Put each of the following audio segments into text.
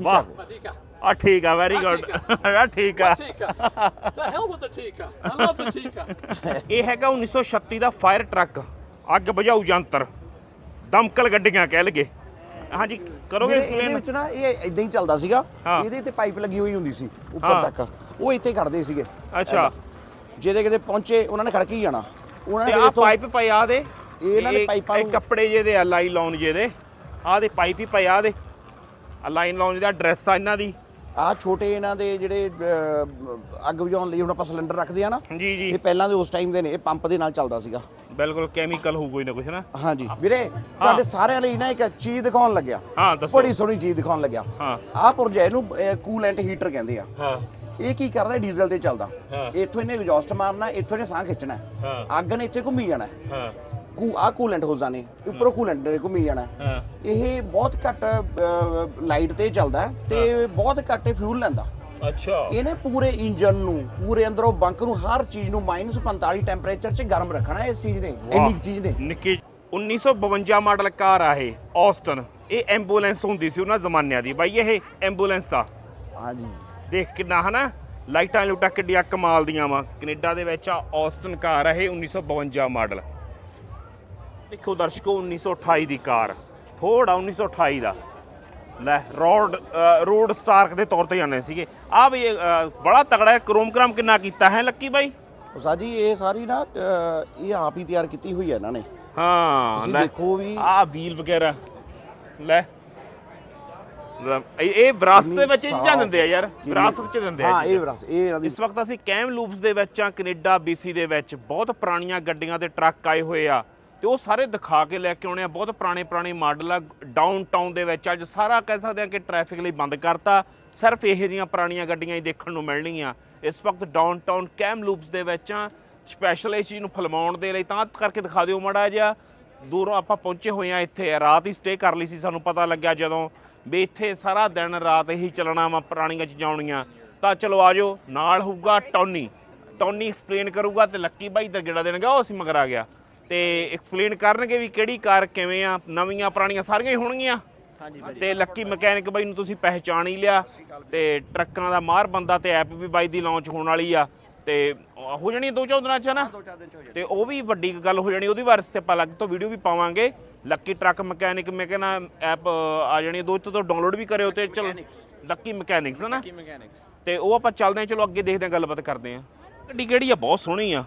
ਵਾਹ। ਹੈ Matika. ਆ। ਠੀਕ ਆ ਵੈਰੀ ਗੁੱਡ ਆ। ਠੀਕ ਆ। Matika. the hell with the Tika. I love the Tika. ਇਹ ਹੈਗਾ 1936 ਦਾ ਫਾਇਰ ਟਰੱਕ ਅੱਗ ਬੁਝਾਊ ਯੰਤਰ ਦਮਕਲ ਗੱਡੀਆਂ ਕਹਿ ਲਗੇ ਹਾਂਜੀ ਕਰੋਗੇ ਇਹਦੇ ਐਕਸਪਲੇਨ ਵਿੱਚ ਨਾ ਇਹ ਇਦਾਂ ਹੀ ਚੱਲਦਾ ਸੀਗਾ। ਹਾਂ। ਇਹਦੇ ਤੇ ਪਾਈਪ ਲੱਗੀ ਹੋਈ ਹੁੰਦੀ ਸੀ ਹਾਂ। ਉੱਪਰ ਤੱਕ। ਉਹ ਇੱਥੇ ਖੜਦੇ ਸੀਗੇ। ਅੱਛਾ। ਜਿਹਦੇ ਕਿਤੇ ਪਹੁੰਚੇ ਉਹਨਾਂ ਨੇ ਖੜਕ ਹੀ ਜਾਣਾ। ਉਹਨਾਂ ਤੇ ਨੇ ਆ ਇੱਥੋਂ- ਪਾਈਪ ਪਏ ਆ ਦੇ। ਇਹ ਇਹਨਾਂ ਨੇ ਇਹ- ਪਾਈਪਾਂ ਇਹ ਨੂੰ- ਕੱਪੜੇ ਜੇ ਦੇ ਆ ਲਾਈ ਲਾਉਣ ਜੇ ਦੇ। ਆ ਦੇ ਪਾਈਪ ਹੀ ਆ ਦੇ। ਆ ਲਾਈਨ ਲਾਉਣ ਦਾ ਡਰੈਸ ਆ ਇਹਨਾਂ ਦੀ। ਆਹ ਛੋਟੇ ਇਹਨਾਂ ਦੇ ਜਿਹੜੇ ਅਹ, ਅੱਗ ਬੁਝਾਉਣ ਲਈ ਹੁਣ ਆਪਾਂ ਸਿਲੰਡਰ ਰੱਖਦੇ ਆ ਨਾ ਜੀ ਜੀ। ਇਹ ਪਹਿਲਾਂ ਦੇ ਉਸ ਟਾਈਮ ਦੇ ਨੇ ਇਹ ਪੰਪ ਦੇ ਨਾਲ ਚੱਲਦਾ ਸੀਗਾ। ਬਿਲਕੁਲ ਕੈਮੀਕਲ ਹੋਊ ਕੋਈ ਨਾ ਕੁਛ ਨਾ? ਹਾਂਜੀ। ਵੀਰੇ ਤੁਹਾਡੇ ਸਾਰਿਆਂ ਲਈ ਨਾ ਇੱਕ ਚੀਜ਼ ਦਿਖਾਉਣ ਲੱਗਿਆ। ਹਾਂ ਦੱਸੋ। ਬੜੀ ਸੋਹਣੀ ਚੀਜ਼ ਦਿਖਾਉਣ ਲੱਗਿਆ। ਹਾਂ। ਆਹ ਪੁਰਜੇ ਨੂੰ ਕੂਲੈਂਟ ਹੀਟਰ ਕਹਿੰਦੇ ਆ। ਹਾਂ। ਇਹ ਕੀ ਕਰਦਾ ਡੀਜ਼ਲ ਤੇ ਚੱਲਦਾ। ਹਾਂ। ਇੱਥੋਂ ਇਹਨੇ ਐਗਜ਼ੌਸਟ ਮਾਰਨਾ ਇੱਥੋਂ ਇਹਨੇ ਸਾਹ ਖਿੱਚਣਾ। ਹਾਂ। ਅੱਗ ਨੇ ਇੱਥੇ ਘੁੰਮੀ ਜਾਣਾ। ਹਾਂ। ਕੂ ਆ ਕੂਲੈਂਟ ਹੋ ਜਾਣੇ ਉੱਪਰੋਂ ਕੂਲੈਂਟ ਨੇ ਘੁੰਮੀ ਜਾਣਾ। ਹਾਂ। ਇਹ ਬਹੁਤ ਘੱਟ ਲਾਈਟ ਤੇ ਚੱਲਦਾ ਤੇ ਬਹੁਤ ਘੱਟ ਫਿਊਲ ਲੈਂਦਾ। ਅੱਛਾ। ਇਹਨੇ ਪੂਰੇ ਇੰਜਨ ਨੂੰ ਪੂਰੇ ਅੰਦਰੋਂ ਬੰਕ ਨੂੰ ਹਰ ਚੀਜ਼ ਨੂੰ -45 ਟੈਂਪਰੇਚਰ 'ਚ ਗਰਮ ਰੱਖਣਾ ਇਸ ਚੀਜ਼ ਨੇ ਇੰਨੀ ਚੀਜ਼ ਨੇ ਨਿੱਕੀ 1952 ਮਾਡਲ ਕਾਰ ਆ ਇਹ ਆਸਟਨ ਇਹ ਐਂਬੂਲੈਂਸ ਹੁੰਦੀ ਸੀ ਉਹਨਾਂ ਜ਼ਮਾਨਿਆਂ ਦੀ। ਬਾਈ ਇਹ ਐਂਬੂਲੈਂਸ ਆ। ਹਾਂਜੀ। ਦੇਖ ਕਿੰਨਾ ਹਨਾ? ਲਾਈਟਾਂ ਲੂਟਾਂ ਕਿੱਡੀਆਂ ਕਮਾਲ ਦੀਆਂ ਵਾ। ਕੈਨੇਡਾ ਦੇ ਵਿੱਚ ਆ ਆਸਟਨ ਕਾਰ ਆ ਇਹ 1952 ਮਾਡਲ। ਦੇਖੋ ਦਰਸ਼ਕੋ 1928 ਦੀ ਕਾਰ। ਫੋਰਡ ਆ 1928 ਦਾ। ਲੈ ਰੋਡ ਰੋਡ ਸਟਾਰਕ ਦੇ ਤੌਰ ਤੇ ਜਾਣੇ ਸੀਗੇ। ਆ ਵੀ ਬੜਾ ਤਗੜਾ ਹੈ ਕ੍ਰੋਮ ਕ੍ਰਮ ਕਿੰਨਾ ਕੀਤਾ ਹੈ ਲੱਕੀ ਬਾਈ? ਉਸਾ ਜੀ ਇਹ ਸਾਰੀ ਨਾ ਇਹ ਆਪ ਹੀ ਤਿਆਰ ਕੀਤੀ ਹੋਈ ਹੈ ਇਹਨਾਂ ਨੇ। ਹਾਂ ਤੁਸੀਂ ਦੇਖੋ ਵੀ ਆ ਵੀਲ ਵਗੈਰਾ। ਲੈ। ਇਹ ਇਹ ਵਿਰਾਸਤ ਦੇ ਵਿੱਚ ਚੀਜ਼ਾਂ ਦਿੰਦੇ ਆ ਯਾਰ। ਵਿਰਾਸਤ ਚ ਦਿੰਦੇ ਆ ਹਾਂ। ਇਹ ਵਿਰਾਸਤ ਇਹ ਇਸ ਵਕਤ ਅਸੀਂ ਕੈਮ ਲੂਪਸ ਦੇ ਵਿੱਚ ਆ ਕੈਨੇਡਾ BC ਦੇ ਵਿੱਚ। ਬਹੁਤ ਪੁਰਾਣੀਆਂ ਗੱਡੀਆਂ ਤੇ ਟਰੱਕ ਆਏ ਹੋਏ ਆ। ਤੇ ਉਹ ਸਾਰੇ ਦਿਖਾ ਕੇ ਲੈ ਕੇ ਆਉਣੇ ਆ। ਬਹੁਤ ਪੁਰਾਣੇ ਪੁਰਾਣੇ ਮਾਡਲ ਆ। ਡਾਊਨ ਟਾਊਨ ਦੇ ਵਿੱਚ ਅੱਜ ਸਾਰਾ ਕਹਿ ਸਕਦੇ ਆ ਕਿ ਟ੍ਰੈਫਿਕ ਲਈ ਬੰਦ ਕਰਤਾ। ਸਿਰਫ ਇਹੋ ਜਿਹੀਆਂ ਪੁਰਾਣੀਆਂ ਗੱਡੀਆਂ ਹੀ ਦੇਖਣ ਨੂੰ ਮਿਲਣਗੀਆਂ। ਇਸ ਵਕਤ ਡਾਊਨ ਟਾਊਨ ਕੈਮ ਲੂਪਸ ਦੇ ਵਿੱਚ ਆ। ਸਪੈਸ਼ਲ ਇਸ ਚੀਜ਼ ਨੂੰ ਫਿਲਮਾਉਣ ਦੇ ਲਈ ਤਾਂ ਕਰਕੇ ਦਿਖਾ ਦਿਓ ਮਾੜਾ ਜਿਹਾ। ਦੂਰੋਂ ਆਪਾਂ ਪਹੁੰਚੇ ਹੋਏ ਆ ਇੱਥੇ। ਰਾਤ ਹੀ ਸਟੇ ਕਰ ਲਈ ਸੀ, ਸਾਨੂੰ ਪਤਾ ਲੱਗਿਆ ਜਦੋਂ ਵੀ ਇੱਥੇ ਸਾਰਾ ਦਿਨ ਰਾਤ ਇਹੀ ਚੱਲਣਾ ਵਾ, ਪੁਰਾਣੀਆਂ ਚੀਜ਼ਾਂ ਆਉਣੀਆਂ। ਤਾਂ ਚਲੋ ਆਜੋ ਨਾਲ ਹੋਊਗਾ ਟੌਨੀ ਟੌਨੀ ਐਕਸਪਲੇਨ ਕਰੂਗਾ ਤੇ ਲੱਕੀ ਬਾਈ ਦਾ ਗੇੜਾ ਦੇਣਗਾ ਉਹ ਅਸੀਂ ਮਗਰ ਆ ਗਿਆ। ਤੇ ਐਕਸਪਲੇਨ ਕਰਨਗੇ ਵੀ ਕਿਹੜੀ ਕਾਰ ਕਿਵੇਂ ਆ ਨਵੀਆਂ ਪੁਰਾਣੀਆਂ ਸਾਰੀਆਂ ਹੀ ਹੋਣਗੀਆਂ। ਤੇ ਲੱਕੀ ਮਕੈਨਿਕ ਬਾਈ ਨੂੰ ਤੁਸੀਂ ਪਹਿਚਾਣ ਹੀ ਲਿਆ ਤੇ ਟਰੱਕਾਂ ਦਾ ਮਾਹਰ ਬੰਦਾ ਤੇ ਐਪ ਵੀ ਬਾਈ ਦੀ ਲਾਂਚ ਹੋਣ ਵਾਲੀ ਆ ਤੇ ਹੋ ਜਾਣੀ ਦੋ ਚੌ ਦਿਨਾਂ ਚ ਨਾ ਤੇ ਉਹ ਵੀ ਵੱਡੀ ਗੱਲ ਹੋ ਜਾਣੀ ਉਹਦੀ ਵਾਰਸ ਤੇ ਆਪਾਂ ਅਲੱਗ ਤੋਂ ਵੀਡੀਓ ਵੀ ਪਾਵਾਂਗੇ। ਲੱਕੀ ਟਰੱਕ ਮਕੈਨਿਕ ਮੈਂ ਕਹਿੰਦਾ ਐਪ ਆ ਜਾਣੀ ਦੋ ਤੋਂ ਡਾਊਨਲੋਡ ਵੀ ਕਰਿਓ ਤੇ ਚਲ ਲੱਕੀ ਮਕੈਨਿਕਸ ਨਾ? ਤੇ ਉਹ ਆਪਾਂ ਚੱਲਦੇ ਹਾਂ ਚਲੋ ਅੱਗੇ ਦੇਖਦੇ ਹਾਂ ਗੱਲਬਾਤ ਕਰਦੇ ਹਾਂ। ਗੱਡੀ ਕਿਹੜੀ ਆ? ਬਹੁਤ ਸੋਹਣੀ ਆ।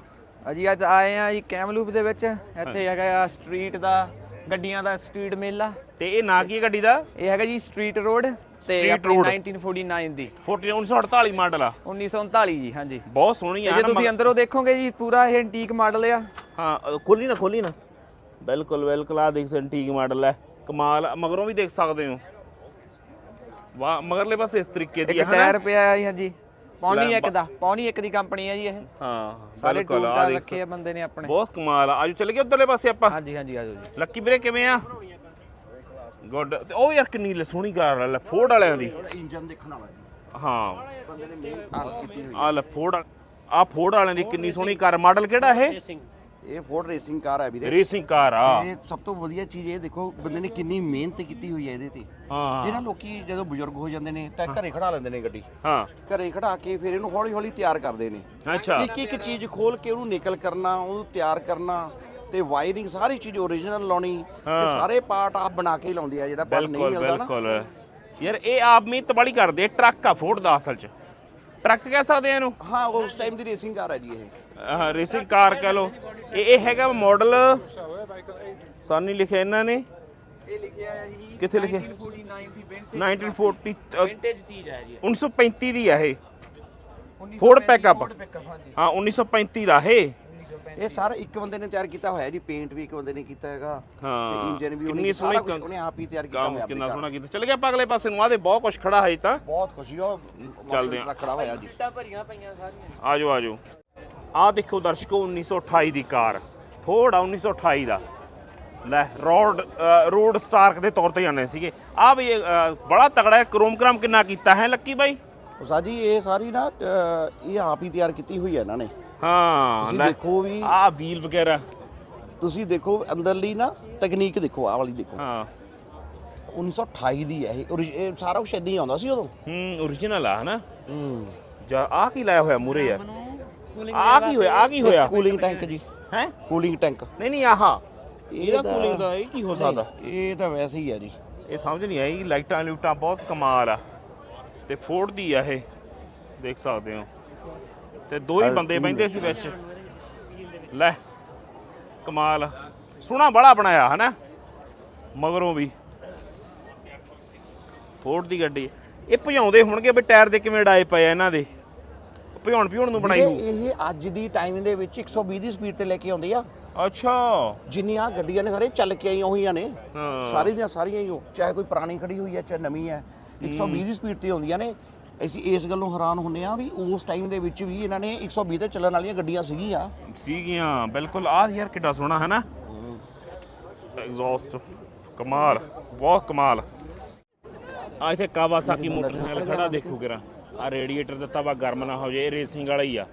ਅਜੀ ਅੱਜ ਆਏ ਆ ਜੀ ਕੈਮਲੂਪ ਦੇ ਵਿੱਚ। ਇੱਥੇ ਹੈਗਾ ਆ ਸਟਰੀਟ ਦਾ ਗੱਡੀਆਂ ਦਾ ਸਟਰੀਟ ਮੇਲਾ। ਤੇ ਇਹ ਨਾਂ ਕੀ ਹੈ ਗੱਡੀ ਦਾ? ਇਹ ਹੈਗਾ ਜੀ ਸਟਰੀਟ ਰੋਡ ਤੇ Street ਆਪਣੀ road। 1949 ਦੀ। 1948 ਮਾਡਲ ਆ। 1939 ਜੀ ਹਾਂਜੀ। ਬਹੁਤ ਸੋਹਣੀ ਆ ਜੇ ਨਾ ਤੁਸੀਂ ਅੰਦਰੋਂ ਦੇਖੋਗੇ ਜੀ ਪੂਰਾ ਇਹ ਐਂਟੀਕ ਮਾਡਲ ਆ। ਹਾਂ ਖੋਲੀ ਨਾ ਖੋਲੀ ਨਾ। ਬਿਲਕੁਲ ਬਿਲਕੁਲ ਆ ਦੇਖ ਸੰਟੀਕ ਮਾਡਲ ਹੈ ਕਮਾਲ ਮਗਰੋਂ ਵੀ ਦੇਖ ਸਕਦੇ ਹੋ। ਵਾਹ ਮਗਰਲੇ ਪਾਸੇ ਇਸ ਤਰੀਕੇ ਦੀ ਹੈ ਹਨਾ? ਟਾਇਰ ਪਿਆ ਆ ਜੀ ਹਾਂਜੀ। ਪੌਣੀ ਇੱਕ ਦਾ ਪੌਣੀ ਇੱਕ ਦੀ ਕੰਪਨੀ ਆ ਜੀ ਇਹ। ਹਾਂ ਸਾਰੇ ਬਿਲਕੁਲ ਆ ਦੇਖ। ਰੱਖੇ ਆ ਬੰਦੇ ਨੇ ਆਪਣੇ। ਬਹੁਤ ਕਮਾਲ ਆ। ਆਜੋ ਚੱਲ ਗਏ ਉਧਰਲੇ ਪਾਸੇ ਆਪਾਂ। ਹਾਂਜੀ ਹਾਂਜੀ ਆਜੋ ਜੀ। ਲੱਕੀ ਵੀਰੇ ਕਿਵੇਂ ਆ? ਗੁੱਡ। ਤੇ ਉਹ ਯਾਰ ਕਿੰਨੀ ਲ- ਸੋਹਣੀ ਕਾਰ ਆ ਲੈ ਫੋਰਡ ਵਾਲਿਆਂ ਦੀ। ਇੰਜਨ ਦੇਖਣ ਵਾਲਾ ਹਾਂ। ਬੰਦੇ ਨੇ ਮਿਹਨਤ ਕੀਤੀ ਹੋਈ ਆ ਲੈ ਫੋਰਡ ਆ ਫੋਰਡ ਵਾਲਿਆਂ ਦੀ ਕਿੰਨੀ ਸੋਹਣੀ ਕਾਰ ਮਾਡਲ ਕਿਹੜਾ ਇਹ? ਇਹ ਫੋਰਡ ਰੇਸਿੰਗ ਕਾਰ ਹੈ ਵੀਰੇ। ਰੇਸਿੰਗ ਕਾਰ ਆ। ਇਹ ਸਭ ਤੋਂ ਵਧੀਆ ਚੀਜ਼ ਇਹ ਦੇਖੋ ਬੰਦੇ ਨੇ ਕਿੰਨੀ ਮਿਹਨਤ ਕੀਤੀ ਹੋਈ ਹੈ ਇਹਦੇ ਤੇ। ਹਾਂ ਜਿਹੜਾ ਲੋਕੀ ਜਦੋਂ ਬਜ਼ੁਰਗ ਹੋ ਜਾਂਦੇ ਨੇ ਤਾਂ ਘਰੇ ਖੜਾ ਲੈਂਦੇ ਨੇ ਗੱਡੀ। ਹਾਂ। ਘਰੇ ਖੜਾ ਕੇ ਫਿਰ ਇਹਨੂੰ ਹੌਲੀ ਹੌਲੀ ਤਿਆਰ ਕਰਦੇ ਨੇ। ਅੱਛਾ। ਇੱਕ ਇੱਕ ਚੀਜ਼ ਖੋਲ ਕੇ ਉਹਨੂੰ ਨਿਕਲ ਕਰਨਾ ਉਹਨੂੰ ਤਿਆਰ ਕਰਨਾ ਤੇ ਵਾਇਰਿੰਗ ਸਾਰੀ ਚੀਜ਼ ਓਰੀਜਨਲ ਲਾਉਣੀ ਤੇ। ਸਾਰੇ ਪਾਰਟ ਆਪ ਬਣਾ ਕੇ ਲਾਉਂਦੇ ਆ ਜਿਹੜਾ ਪਾਰਟ ਨਹੀਂ ਮਿਲਦਾ ਨਾ। ਬਿਲਕੁਲ। ਯਾਰ ਇਹ ਆਪ ਮਿਹਨਤ ਬੜੀ ਕਰਦੇ ਟਰੱਕ ਆ ਫੋਰਡ ਦਾ ਅਸਲ ਚ। ਟਰੱਕ ਕਹਿ ਸਕਦੇ ਆ ਇਹਨੂੰ? ਹਾਂ ਉਸ ਟਾਈਮ ਦੀ ਰੇਸਿੰਗ ਕਾਰ ਹੈ ਜੀ ਇਹ। ਰੇਸਿੰਗ ਕਾਰ ਕਹ ਲੋ ਇਹ ਇਹ ਹੈਗਾ ਮਾਡਲ ਸਾਨੀ ਲਿਖਿਆ ਇਹਨਾਂ ਨੇ। ਇਹ ਲਿਖਿਆ ਆ ਜੀ। ਕਿੱਥੇ ਲਿਖਿਆ? 1949 ਦੀ ਵਿੰਟੇਜ 1940 ਅ, ਵਿੰਟੇਜ ਚੀਜ਼ ਹੈ ਜੀ। 1935 ਦੀ ਆ ਇਹ। ਫੋਰਡ ਪੈਕਅਪ ਹਾਂ 1935 ਦਾ ਇਹ। ਇਹ ਸਾਰਾ ਇੱਕ ਬੰਦੇ ਨੇ ਤਿਆਰ ਕੀਤਾ ਹੋਇਆ ਜੀ ਪੇਂਟ ਵੀ ਇੱਕ ਬੰਦੇ ਨੇ ਕੀਤਾ ਹੈਗਾ। ਹਾਂ। ਤੇ ਇੰਜਨ ਵੀ ਉਹਨੇ ਸਾਰਾ ਕੁਝ ਉਹਨੇ ਆਪ ਹੀ ਤਿਆਰ ਕੀਤਾ ਹੋਇਆ ਕਿੰਨਾ ਸੋਹਣਾ ਕੀਤਾ। ਚੱਲ ਗਿਆ ਆਪਾਂ ਅਗਲੇ ਪਾਸੇ ਨੂੰ ਆਦੇ ਬਹੁਤ ਕੁਝ ਖੜਾ ਹੈ ਜੀ ਤਾਂ। ਬਹੁਤ ਖੁਸ਼ੀ ਹੋ। ਚੱਲਦੇ ਆ। ਖੜਾ ਹੋਇਆ ਜੀ। ਟਾ ਭਰੀਆਂ ਪਈਆਂ ਸਾਰੀਆਂ। ਆਜੋ ਆਜੋ ਆਹ ਦੇਖੋ ਦਰਸ਼ਕੋ 1928 ਦੀ ਕਾਰ। ਫੋਰਡ ਆ 1928 ਦਾ। ਲੈ ਰੋਡ ਰੋਡ ਸਟਾਰਕ ਦੇ ਤੌਰ ਤੇ ਜਾਣੇ ਸੀਗੇ। ਆ ਵੀ ਬੜਾ ਤਗੜਾ ਹੈ। ਕ੍ਰੋਮ ਕ੍ਰਮ ਕਿੰਨਾ ਕੀਤਾ ਹੈ ਲੱਕੀ ਬਾਈ? ਉਸਾ ਜੀ ਇਹ ਸਾਰੀ ਨਾ ਇਹ ਆਪ ਹੀ ਤਿਆਰ ਕੀਤੀ ਹੋਈ ਹੈ ਇਹਨਾਂ ਨੇ। ਹਾਂ ਤੁਸੀਂ ਲੈ ਦੇਖੋ ਵੀ ਆ ਵੀਲ ਵਗੈਰਾ। ਤੁਸੀਂ ਦੇਖੋ ਅੰਦਰਲੀ ਨਾ ਤਕਨੀਕ ਦੇਖੋ ਆਹ ਵਾਲੀ ਦੇਖੋ। ਹਾਂ। 1928 ਦੀ ਹੈ ਇਹ ਸਾਰਾ ਕੁਛ ਏਦਾਂ ਹੀ ਆਉਂਦਾ ਸੀ ਉਦੋਂ। ਹੂੰ origignal ਆ ਹਨਾ? ਹੂੰ। ਜਾ ਆ ਕੀ ਲਾਇਆ ਹੋਇਆ ਮੂਰੇ ਯਾਰ? ਆ ਕੀ ਹੋਇਆ? ਆ ਕੀ ਹੋਇਆ? ਕੂਲਿੰਗ ਟੈਂਕ ਜੀ। ਹੈ? ਕੂਲਿੰਗ ਟੈਂਕ ਨਹੀਂ ਨਹੀਂ ਆਹਾ। ਇਹ ਇਹਦਾ ਕੂਲਿੰਗ ਦਾ ਇਹ ਕੀ ਹੋ ਸਕਦਾ? ਇਹ ਤਾਂ ਵੈਸੇ ਹੀ ਹੈ ਜੀ। ਇਹ ਸਮਝ ਨਹੀਂ ਆਈ ਲਾਈਟਾਂ ਲੂਟਾਂ ਬਹੁਤ ਕਮਾਲ ਆ। ਤੇ ਫੋਰਡ ਦੀ ਆ ਇਹ ਦੇਖ ਸਕਦੇ ਹੋ। ਤੇ ਦੋ ਹੀ ਬੰਦੇ ਬੈੰਦੇ ਸੀ ਵਿੱਚ। ਲੈ ਕਮਾਲ ਸੋਹਣਾ ਬੜਾ ਬਣਾਇਆ ਹਨਾ? ਮਗਰੋਂ ਵੀ। ਫੋਰਡ ਦੀ ਗੱਡੀ। ਇਹ ਭਜਾਉਂਦੇ ਹੋਣਗੇ ਵੀ ਟਾਇਰ ਦੇ ਕਿਵੇਂ ਡਾਏ ਪਏ ਆ ਇਹਨਾਂ ਦੇ। ਭਜਾਉਣ ਭਜਾਉਣ ਨੂੰ ਬਣਾਈ ਹੋਊ। ਇਹ ਅੱਜ ਦੀ ਟਾਈਮ ਦੇ ਵਿੱਚ 120 ਦੀ ਸਪੀਡ ਤੇ ਲੈ ਕੇ ਆਉਂਦੇ ਆ। ਅੱਛਾ। ਜਿੰਨੀਆਂ ਗੱਡੀਆਂ ਨੇ ਸਾਰੇ ਚੱਲ ਕੇ ਆਈਆਂ ਹੋਈਆਂ ਨੇ। ਹਾਂ। ਸਾਰੀ ਦੀਆਂ ਸਾਰੀਆਂ ਹੀ ਉਹ ਚਾਹੇ ਕੋਈ ਪੁਰਾਣੀ ਖੜੀ ਹੋਈ ਹੈ ਚਾਹੇ ਨਵੀਂ ਹੈ 120 ਦੀ ਸਪੀਡ ਤੇ ਆਉਂਦੀਆਂ ਨੇ। ਅਸੀਂ ਇਸ ਗੱਲੋਂ ਹੈਰਾਨ ਹੁੰਨੇ ਆ ਵੀ ਉਸ ਟਾਈਮ ਦੇ ਵਿੱਚ ਵੀ ਇਹਨਾਂ ਨੇ 120 ਤੇ ਚੱਲਣ ਵਾਲੀਆਂ ਗੱਡੀਆਂ ਸੀਗੀਆਂ। ਸੀਗੀਆਂ ਬਿਲਕੁਲ। ਆਹ ਯਾਰ ਕਿੱਡਾ ਸੋਹਣਾ ਹੈ ਨਾ ਐਗਜ਼ੌਸਟ ਕਮਾਲ ਬਹੁਤ ਕਮਾਲ। ਆ ਇੱਥੇ ਕਾਵਾਸਾਕੀ ਮੋਟਰਸਾਈਕਲ ਖੜਾ ਦੇਖੋ ਕਿਰਾ ਆ ਰੇਡੀਏਟਰ ਦਿੱਤਾ ਵਾ ਗਰਮ ਨਾ ਹੋ ਜਾਏ ਇਹ ਰੇਸਿੰਗ ਵਾਲਾ ਹੀ ਆ।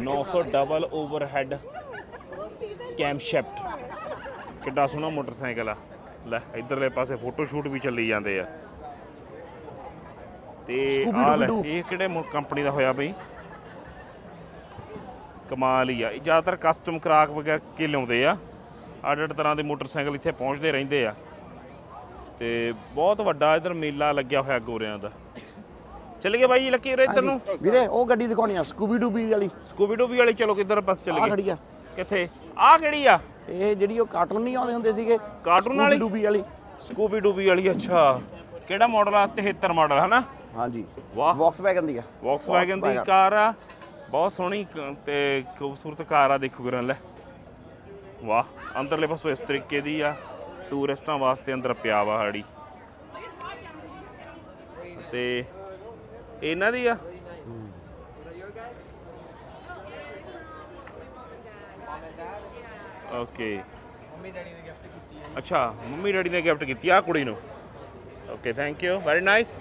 900 ਡਬਲ ਓਵਰਹੈਡ ਕੈਮ ਸ਼ੈਫਟ ਕਿੱਡਾ ਸੋਹਣਾ ਮੋਟਰਸਾਈਕਲ ਆ। ਲੈ ਇਧਰਲੇ ਪਾਸੇ ਫੋਟੋ ਸ਼ੂਟ ਵੀ ਚੱਲੀ ਜਾਂਦੇ ਆ। ਤੇ ਆ ਲੈ। ਇਹ ਕਿਹੜੇ ਕੰਪਨੀ ਦਾ ਹੋਇਆ ਬਈ? ਕਮਾਲ ਹੀ ਆ। ਇਹ ਜ਼ਿਆਦਾਤਰ ਕਸਟਮ ਕਰਾਕ ਵਗੈਰਾ ਕੇ ਲਿਆਉਂਦੇ ਆ। ਅੱਡ ਅੱਡ ਤਰ੍ਹਾਂ ਦੇ ਮੋਟਰਸਾਈਕਲ ਇੱਥੇ ਪਹੁੰਚਦੇ ਰਹਿੰਦੇ ਆ। ਤੇ ਬਹੁਤ ਵੱਡਾ ਇਧਰ ਮੇਲਾ ਲੱਗਿਆ ਹੋਇਆ ਗੋਰਿਆਂ ਦਾ। ਚੱਲੀਏ ਬਾਈ ਜੀ ਲੱਕੀ ਉਰੇ ਇੱਧਰ ਨੂੰ? ਵੀਰੇ ਉਹ ਗੱਡੀ ਦਿਖਾਉਣੀ ਆ ਸਕੂਬੀ ਡੂਬੀ ਵਾਲੀ। ਸਕੂਬੀ ਡੂਬੀ ਵਾਲੀ ਚਲੋ ਕਿੱਧਰ ਪਾਸ ਚੱਲ ਆ ਖੜੀ ਆ। ਕਿੱਥੇ? ਆ ਕਿਹੜੀ ਆ? ਇਹ ਜਿਹੜੀ ਉਹ ਕਾਰਟੂਨ ਨਹੀਂ ਆਉਂਦੇ ਹੁੰਦੇ ਸੀਗੇ। ਕਾਰਟੂਨ ਵਾਲੀ? ਡੂਬੀ ਵਾਲੀ। ਸਕੂਬੀ ਡੂਬੀ ਵਾਲੀ ਅੱਛਾ। ਕਿਹੜਾ ਮਾਡਲ ਆ? 73 ਮਾਡਲ ਹਨਾ? ਹਾਂਜੀ। ਵਾਹ। ਵੌਕਸਵੈਗਨ ਦੀ ਆ। ਵੌਕਸਵੈਗਨ ਦੀ। ਕਾਰ ਆ। ਬਹੁਤ ਸੋਹਣੀ ਤੇ ਖੂਬਸੂਰਤ ਕਾਰ ਆ ਦੇਖੋ ਕਰਨ ਲੈ। ਵਾਹ ਅੰਦਰਲੇ ਪਾਸੋਂ ਇਸ ਤਰੀਕੇ ਦੀ ਆ। ਟੂਰਿਸਟਾਂ ਵਾਸਤੇ ਅੰਦਰ ਪਿਆ ਵਾ ਹਾੜੀ ਤੇ ਇਹਨਾਂ ਦੀ ਆ। ਓਕੇ ਅੱਛਾ ਮੰਮੀ ਡੈਡੀ ਨੇ ਗਿਫਟ ਕੀਤੀ ਆ ਕੁੜੀ ਨੂੰ। Okay thank you very nice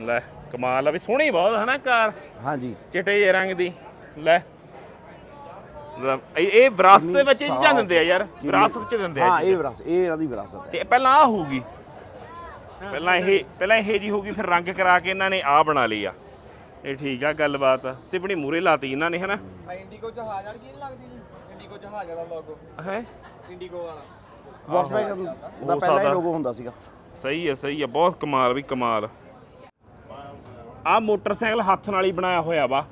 ਲੈ ਕਮਾਲ ਆ ਵੀ ਸੋਹਣੀ ਬਹੁਤ ਹੈ ਨਾ ਕਾਰ? ਹਾਂਜੀ। ਚਿੱਟੇ ਜਿਹੇ ਰੰਗ ਦੀ। ਲੈ। ਇਹ ਇਹ ਵਿਰਾਸਤ ਦੇ ਵਿੱਚ ਚੀਜ਼ਾਂ ਦਿੰਦੇ ਆ ਯਾਰ। ਵਿਰਾਸਤ ਚ ਦਿੰਦੇ ਆ ਹਾਂ ਇਹ ਵਿਰਾਸਤ ਇਹ ਇਹਨਾਂ ਦੀ ਵਿਰਾਸਤ ਹੈ। ਤੇ ਪਹਿਲਾਂ ਆ ਹੋਊਗੀ। ਪਹਿਲਾਂ ਇਹ ਪਹਿਲਾਂ ਇਹ ਜੀ ਹੋਊਗੀ ਫਿਰ ਰੰਗ ਕਰਾ ਕੇ ਇਹਨਾਂ ਨੇ ਆ ਬਣਾ ਲਈ ਆ। ਇਹ ਠੀਕ ਆ ਗੱਲਬਾਤ। ਸਿਪਣੀ ਮੂਰੇ ਲਾਤੀ ਇਹਨਾਂ ਨੇ ਹਨਾ? ਇੰਡੀਗੋ ਜਹਾਜ਼ ਵਾਲੀ ਕੀ ਲੱਗਦੀ ਜੀ? ਇੰਡੀਗੋ ਜਹਾਜ਼ ਵਾਲਾ ਲੋਗੋ ਹੈ? ਇੰਡੀਗੋ ਵਾਲਾ। ਵੌਕਸਵੈਗਨ ਦਾ ਹੋ ਪਹਿਲਾ ਹੀ ਸਕਦਾ। ਲੋਗੋ ਹੁੰਦਾ ਸੀਗਾ। ਸਹੀ ਹੈ ਸਹੀ ਹੈ ਬਹੁਤ ਕਮਾਲ ਵੀ ਕਮਾਲ। ਆ ਮੋਟਰਸਾਈਕਲ ਹੱਥ ਨਾਲ ਹੀ ਬਣਾਇਆ ਹੋਇਆ ਵਾ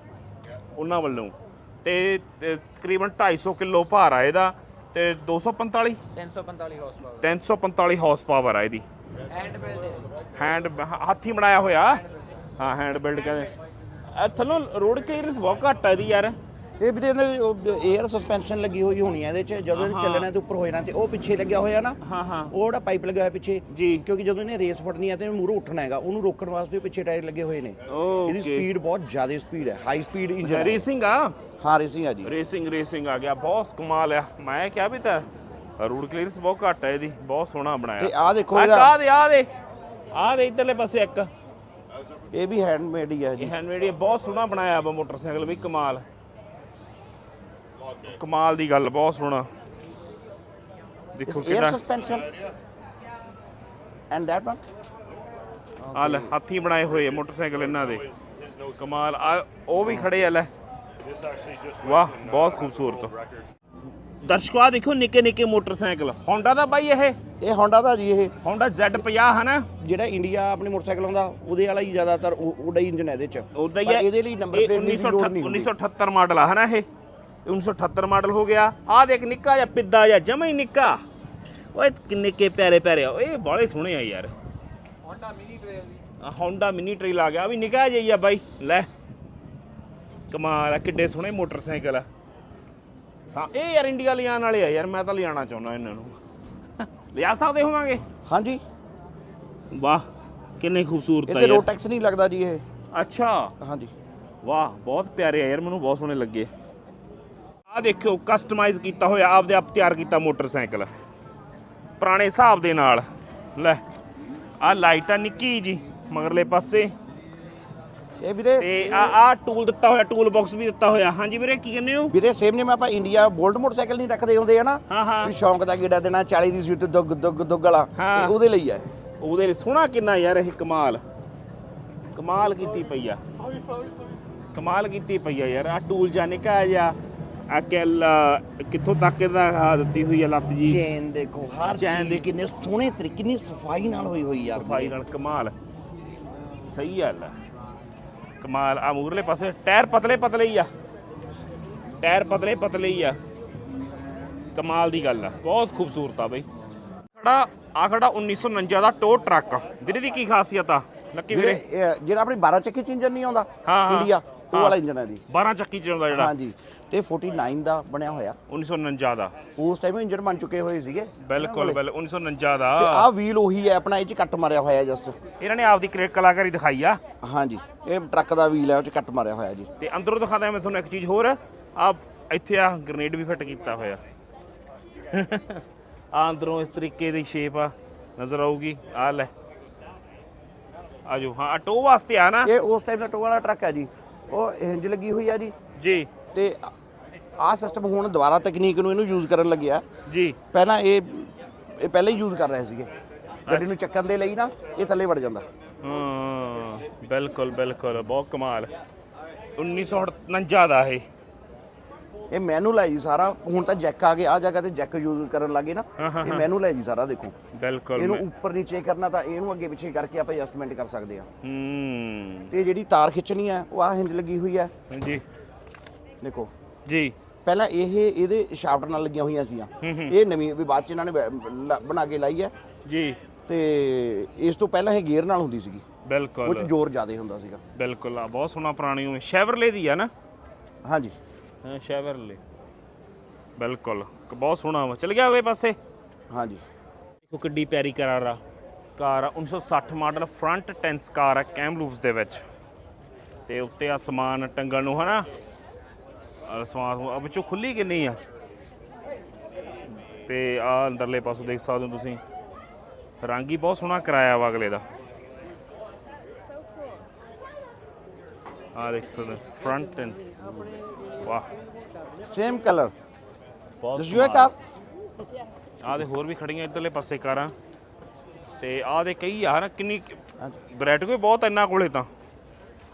ਉਹਨਾਂ ਵੱਲੋਂ। ਤੇ ਤੇ ਤਕਰੀਬਨ 250 ਕਿਲੋ ਭਾਰ ਆ ਇਹਦਾ ਤੇ 245 345 ਹਾਰਸ ਪਾਵਰ 345 ਹਾਰਸ ਪਾਵਰ ਆ ਇਹਦੀ। ਹੈਂਡ ਬਿਲਡ ਹੈਂਡ ਹੱਥੀ ਬਣਾਇਆ ਹੋਇਆ। ਹਾਂ ਹੈਂਡ ਬਿਲਡ ਕਹਿੰਦੇ। ਥੱਲੋਂ ਰੋਡ ਕਲੀਅਰੈਂਸ ਬਹੁਤ ਘੱਟ ਆ ਇਹਦੀ ਯਾਰ। ਇਹ ਵੀ ਇਹਦੇ 에ਅਰ ਸਸਪੈਂਸ਼ਨ ਲੱਗੀ ਹੋਈ ਹੋਣੀ ਹੈ ਇਹਦੇ ਚ। ਜਦੋਂ ਇਹ ਚੱਲਣਾ ਤੇ ਉੱਪਰ ਹੋ ਜਾਣਾ ਤੇ ਉਹ ਪਿੱਛੇ ਲੱਗਿਆ ਹੋਇਆ ਨਾ ਹਾਂ ਹਾਂ। ਉਹ ਜਿਹੜਾ ਪਾਈਪ ਲੱਗਿਆ ਹੋਇਆ ਪਿੱਛੇ ਜੀ। ਕਿਉਂਕਿ ਜਦੋਂ ਇਹਨੇ ਰੇਸ ਫੜਨੀ ਹੈ ਤੇ ਮੂਹਰੋਂ ਉੱਠਣਾ ਹੈਗਾ ਉਹਨੂੰ ਰੋਕਣ ਵਾਸਤੇ ਪਿੱਛੇ ਟਾਇਰ ਲੱਗੇ ਹੋਏ ਨੇ। ਇਹਦੀ ਸਪੀਡ ਬਹੁਤ ਜ਼ਿਆਦਾ ਸਪੀਡ ਹੈ ਹਾਈ ਸਪੀਡ ਇੰਜਨ ਰੇਸਿੰਗ ਆ? ਹਾਂ ਰੇਸਿੰਗ ਆ ਜੀ। ਰੇਸਿੰਗ ਰੇਸਿੰਗ ਆ ਗਿਆ ਬਹੁਤ ਕਮਾਲ ਆ। ਮੈਂ ਕਿਹਾ ਵੀ ਤਾਂ ਰੋਡ ਕਲੀਅਰੈਂਸ ਬਹੁਤ ਘੱਟ ਹੈ ਇਹਦੀ ਬਹੁਤ ਸੋਹਣਾ ਬਣਾਇਆ। ਤੇ ਆਹ ਦੇਖੋ ਇਹਦਾ। ਆ ਦੇ ਆ ਦੇ ਆ ਦੇ ਇਧਰਲੇ ਪਾਸੇ ਇੱਕ। ਇਹ ਵੀ ਹੈਂਡਮੇਡ ਹੀ ਹੈ ਜੀ। ਇਹ ਹੈਂਡਮੇਡ ਇਹ ਬਹੁਤ ਸੋਹਣਾ ਬਣਾਇਆ ਵਾ ਮੋਟਰਸਾਈਕਲ ਵੀ ਕਮਾਲ। ਕਮਾਲ ਦੀ ਗੱਲ ਬਹੁਤ ਸੋਹਣਾ। ਦੇਖੋ ਕਿੰਨਾ ਸਸਪੈਂਸ਼ਨ ਐਂਡ ਦੈਟ ਵਨ ਆ ਲੈ ਹੱਥੀ ਬਣਾਏ ਹੋਏ ਆ ਮੋਟਰਸਾਈਕਲ ਇਹਨਾਂ ਦੇ। ਕਮਾਲ ਆ ਉਹ ਵੀ ਖੜੇ ਆ ਲੈ। ਵਾਹ ਬਹੁਤ ਖੂਬਸੂਰਤ। ਦਰਸ਼ਕੋ ਆ ਦੇਖੋ ਨਿੱਕੇ ਨਿੱਕੇ ਮੋਟਰਸਾਈਕਲ। ਹੋਂਡਾ ਦਾ ਬਾਈ ਇਹ? ਇਹ ਹੋਂਡਾ ਦਾ ਜੀ ਇਹ। ਹੋਂਡਾ Z50 ਹੈ ਨਾ ਜਿਹੜਾ ਇੰਡੀਆ ਆਪਣੇ ਮੋਟਰਸਾਈਕਲ ਆਉਂਦਾ ਉਹਦੇ ਵਾਲਾ ਹੀ ਜ਼ਿਆਦਾਤਰ ਉਹ- ਉਹਦਾ ਹੀ ਇੰਜਨ ਹੈ ਇਹਦੇ ਚ। ਉਦਾਂ ਹੀ ਹੈ। ਇਹਦੇ ਲਈ ਨੰਬਰ ਇਹ ਪਲੇਟ ਦੀ ਲੋੜ ਨਹੀਂ ਹੁੰਦੀ। 1978 ਮਾਡਲ ਆ ਹਨਾ ਇਹ? 1978 ਮਾਡਲ ਹੋ ਗਿਆ। ਆ ਦੇਖ ਨਿੱਕਾ ਜਿਹਾ ਪਿੱਦਾ ਜਿਹਾ ਜਮਾ ਹੀ ਨਿੱਕਾ। ਓਏ ਕਿੰਨੇ ਕੇ ਪਿਆਰੇ ਪਿਆਰੇ ਆ। ਓਏ ਬਾਲੇ ਸੋਹਣੇ ਆ ਯਾਰ। ਹੋਂਡਾ ਮਿਨੀ ਟ੍ਰੇਲ ਆ ਹੋਂਡਾ ਮਿਨੀ ਟ੍ਰੇਲ ਆ ਗਿਆ। ਵੀ ਨਿੱਕਾ ਜਿਹਾ ਹੀ ਆ ਬਾਈ। ਲੈ ਕਮਾਲ ਆ ਕਿੱਡੇ ਸੋਹਣੇ ਮੋਟਰਸਾਈਕਲ ਆ। ਸਾ ਇਹ ਯਾਰ ਇੰਡੀਆ ਲਿਆਉਣ ਵਾਲੇ ਆ ਯਾਰ ਮੈਂ ਤਾਂ ਲਿਆਉਣਾ ਚਾਹੁੰਦਾ ਇਹਨਾਂ ਨੂੰ। ਲਿਆ ਸਕਦੇ ਹੋਵਾਂਗੇ? ਹਾਂਜੀ। ਵਾਹ ਕਿੰਨੇ ਖੂਬਸੂਰਤ ਇਹ ਆ ਤੇ ਯਾਰ। ਰੋਡ ਟੈਕਸ ਨਹੀਂ ਲੱਗਦਾ ਜੀ ਇਹ। ਅੱਛਾ। ਹਾਂਜੀ। ਵਾਹ ਬਹੁਤ ਪਿਆਰੇ ਆ ਯਾਰ ਮੈਨੂੰ ਬਹੁਤ ਸੋਹਣੇ ਲੱਗੇ। ਆ ਦੇਖਿਓ ਕਸਟਮਾਈਜ਼ ਕੀਤਾ ਹੋਇਆ ਆਪਦੇ ਆਪ ਤਿਆਰ ਕੀਤਾ ਮੋਟਰਸਾਈਕਲ। ਪੁਰਾਣੇ ਹਿਸਾਬ ਦੇ ਨਾਲ। ਲੈ ਆ ਲਾਈਟ ਆ ਨਿੱਕੀ ਜੀ ਮਗਰਲੇ ਪਾਸੇ। ਇਹ ਵੀਰੇ ਤੇ ਆ ਆ ਟੂਲ ਦਿੱਤਾ ਹੋਇਆ ਟੂਲ ਬਾਕਸ ਵੀ ਦਿੱਤਾ ਹੋਇਆ। ਹਾਂਜੀ ਵੀਰੇ ਕੀ ਕਹਿੰਦੇ ਹੋ? ਵੀਰੇ ਸੇਮ ਜਿਵੇਂ ਆਪਾਂ ਇੰਡੀਆ ਬੋਲਟ ਮੋਟਰਸਾਈਕਲ ਨਹੀਂ ਰੱਖਦੇ ਹੁੰਦੇ ਆ ਨਾ ਹਾਂ ਹਾਂ। ਵੀ ਸ਼ੌਂਕ ਦਾ ਗੇੜਾ ਦੇਣਾ 40 ਦੀ ਸੀਟ ਦੁੱਗ ਦੁੱਗ ਦੁੱਗ ਵਾਲਾ। ਹਾਂ। ਇਹ ਉਹਦੇ ਲਈ ਹੈ ਉਹਦੇ ਸੋਹਣਾ ਕਿੰਨਾ ਯਾਰ ਇਹ ਕਮਾਲ। ਕਮਾਲ ਕੀਤੀ ਪਈ ਆ। ਕਮਾਲ ਕੀਤੀ ਪਈ ਆ ਯਾਰ। ਆ ਟੂਲ ਜਾਂ ਨਿਕਾ ਜਾ ਆ ਕੈਲ ਕਿੱਥੋਂ ਤੱਕ ਇਹਦਾ ਆਹ ਦਿੱਤੀ ਹੋਈ ਆ ਲੱਤ ਜੀ? ਚੇਨ ਦੇਖੋ ਹਰ ਚੈਨ ਚੀਜ਼ ਦੇ- ਕਿੰਨੇ ਸੋਹਣੇ ਤਰੀਕੇ ਕਿੰਨੀ ਸਫ਼ਾਈ ਨਾਲ ਹੋਈ ਹੋਈ ਯਾਰ ਸਫ਼ਾਈ ਨਾਲ ਕਮਾਲ। ਸਹੀ ਗੱਲ ਆ। ਕਮਾਲ ਆ ਮੂਰਲੇ ਪਾਸੇ ਟਾਇਰ ਪਤਲੇ ਪਤਲੇ ਹੀ ਆ। ਟਾਇਰ ਪਤਲੇ ਪਤਲੇ ਹੀ ਆ। ਕਮਾਲ ਦੀ ਗੱਲ ਆ ਬਹੁਤ ਖੂਬਸੂਰਤ ਆ ਬਈ। ਖੜਾ ਆ ਖੜਾ 1949 ਦਾ ਟੋ ਟਰੱਕ। ਵੀਰੇ ਦੀ ਕੀ ਖਾਸੀਅਤ ਆ? ਲੱਕੀ ਵੀਰੇ ਵੀਰੇ? ਇਹ ਜਿਹੜਾ ਆਪਣੀ 12 ਚੱਕੀ ਚ ਇੰਜਨ ਨਹੀਂ ਆਉਂਦਾ? ਹਾਂ, ਹਾਂ। ਇੰਡੀਆ। ਉਹ। ਵਾਲਾ ਇੰਜਨ ਹੈ ਜੀ 12 ਚੱਕੀ ਚੱਲਦਾ ਜਿਹੜਾ। ਹਾਂਜੀ ਤੇ 49 ਦਾ ਬਣਿਆ ਹੋਇਆ। 1949 ਦਾ। ਉਸ ਟਾਈਮ ਇੰਜਨ ਬਣ ਚੁੱਕੇ ਹੋਏ ਸੀਗੇ। ਬਿਲਕੁਲ ਬਿਲ 1949 ਦਾ। ਤੇ ਆਹ ਵੀਲ ਉਹੀ ਹੈ ਆਪਣਾ ਇਹ ਚ ਕੱਟ ਮਾਰਿਆ ਹੋਇਆ ਜਸਟ ਇਹਨਾਂ ਨੇ ਆਪਦੀ ਕ੍ਰਿਕ ਕਲਾਕਾਰੀ ਦਿਖਾਈ ਆ। ਹਾਂਜੀ ਇਹ ਟਰੱਕ ਦਾ ਵੀਲ ਹੈ ਉਹ ਚ ਕੱਟ ਮਾਰਿਆ ਹੋਇਆ ਜੀ। ਤੇ ਅੰਦਰੋਂ ਦਿਖਾਦਾ ਮੈਂ ਤੁਹਾਨੂੰ ਇੱਕ ਚੀਜ਼ ਹੋਰ। ਆ ਇੱਥੇ ਆ ਗ੍ਰੇਨੇਡ ਵੀ ਫਿੱਟ ਕੀਤਾ ਹੋਇਆ। ਆ ਅੰਦਰੋਂ ਇਸ ਤਰੀਕੇ ਦੀ ਸ਼ੇਪ ਆ ਨਜ਼ਰ ਆਊਗੀ। ਆ ਲੈ। ਆਜੋ ਹਾਂ ਟੋ ਵਾਸਤੇ ਆ ਨਾ। ਇਹ ਉਸ ਟਾਈਮ ਦਾ ਟੋ ਵਾਲਾ ਟਰੱਕ ਹੈ ਜੀ। ਉਹ ਹਿੰਜ ਲੱਗੀ ਹੋਈ ਆ ਜੀ। ਜੀ। ਤੇ ਆਹ ਸਿਸਟਮ ਹੁਣ ਦੁਬਾਰਾ ਤਕਨੀਕ ਨੂੰ ਇਹਨੂੰ ਯੂਜ਼ ਕਰਨ ਲੱਗਿਆ। ਜੀ। ਪਹਿਲਾਂ ਇਹ ਇਹ ਪਹਿਲਾਂ ਹੀ ਯੂਜ਼ ਕਰ ਰਹੇ ਸੀਗੇ। ਗੱਡੀ ਨੂੰ ਚੱਕਣ ਦੇ ਲਈ ਨਾ ਇਹ ਥੱਲੇ ਵੜ ਜਾਂਦਾ। ਹਾਂ ਬਿਲਕੁਲ ਬਿਲਕੁਲ। ਬਹੁਤ ਕਮਾਲ। 1949 ਦਾ ਇਹ। ਇਹ ਮੈਨੂਅਲ ਹੈ ਜੀ ਸਾਰਾ। ਹੁਣ ਤਾਂ ਜੈਕ ਆ ਗਿਆ ਆ ਜਗ੍ਹਾ ਤੇ ਜੈਕ ਯੂਜ਼ ਕਰਨ ਲੱਗੇ ਨਾ। ਇਹ ਮੈਨੂਅਲ ਹੈ ਜੀ ਸਾਰਾ ਦੇਖੋ। ਬਿਲਕੁਲ ਇਹਨੂੰ ਉੱਪਰ ਨੀਚੇ ਕਰਨਾ ਤਾਂ ਇਹਨੂੰ ਅੱਗੇ ਪਿੱਛੇ ਕਰਕੇ ਆਪਾਂ ਐਡਜਸਟਮੈਂਟ ਕਰ ਸਕਦੇ ਹਾਂ ਹੂੰ। ਤੇ ਜਿਹੜੀ ਤਾਰ ਖਿੱਚਣੀ ਹੈ ਉਹ ਆ ਹਿੰਜ ਲੱਗੀ ਹੋਈ ਹੈ ਜੀ। ਦੇਖੋ। ਜੀ। ਪਹਿਲਾਂ ਇਹ ਇਹਦੇ ਸ਼ਾਫਟ ਨਾਲ ਲੱਗੀਆਂ ਹੋਈਆਂ ਸੀਆਂ। ਇਹ ਨਵੀਂ ਵੀ ਬਾਅਦ ਚ ਇਹਨਾਂ ਨੇ ਬਣਾ ਕੇ ਲਾਈ ਹੈ ਜੀ। ਤੇ ਇਸ ਤੋਂ ਪਹਿਲਾਂ ਇਹ ਗੇਅਰ ਨਾਲ ਹੁੰਦੀ ਸੀਗੀ। ਉਹ ਬਿਲਕੁਲ। ਚ ਜ਼ੋਰ ਜ਼ਿਆਦਾ ਹੁੰਦਾ ਸੀਗਾ। ਬਿਲਕੁਲ ਆ ਬਹੁਤ ਸੋਹਣਾ ਪੁਰਾਣੀ ਉਹ ਸ਼ੈਵਰਲੇ ਦੀ ਆ ਨਾ? ਹਾਂਜੀ। ਹਾਂ ਸ਼ੈਵਰਲੇ ਬਿਲਕੁਲ। ਕ- ਬਹੁਤ ਸੋਹਣਾ ਵਾ। ਚਲ ਗਿਆ ਅਗਲੇ ਪਾਸੇ। ਹਾਂਜੀ। ਦੇਖੋ ਕਿੱਡੀ ਪਿਆਰੀ ਕਾਰ ਆ। ਕਾਰ ਆ 1960 ਮਾਡਲ ਫਰੰਟ ਟੈਂਸ ਕਾਰ ਆ ਕੈਮ ਲੂਪਸ ਦੇ ਵਿੱਚ। ਤੇ ਉੱਤੇ ਆ ਸਮਾਨ ਟੰਗਣ ਨੂੰ ਹਨਾ? ਆ ਸਮਾਨ ਆ ਵਿੱਚੋਂ ਖੁੱਲੀ ਕਿੰਨੀ ਆ? ਤੇ ਆ ਅੰਦਰਲੇ ਪਾਸੋਂ ਦੇਖ ਸਕਦੇ ਹੋ ਤੁਸੀਂ। ਰੰਗ ਹੀ ਬਹੁਤ ਸੋਹਣਾ ਕਰਾਇਆ ਵਾ ਅਗਲੇ ਦਾ। ਆ ਦੇਖ ਸਕਦੇ ਫਰੰਟ ਟੈਂਸ ਵਾਹ। ਸੇਮ ਕਲਰ ਬਹੁਤ ਕਮਾਲ। ਕਾਰ। ਆਹ ਦੇ ਹੋਰ ਵੀ ਖੜੀਆਂ ਇਧਰਲੇ ਪਾਸੇ ਕਾਰਾਂ। ਤੇ ਆਹ ਦੇ ਕਈ ਆ ਨਾ ਕਿੰਨੀ। ਵੈਰਾਈਟੀ ਕੋਈ ਬਹੁਤ ਇੰਨਾ ਕੋਲੇ ਤਾਂ।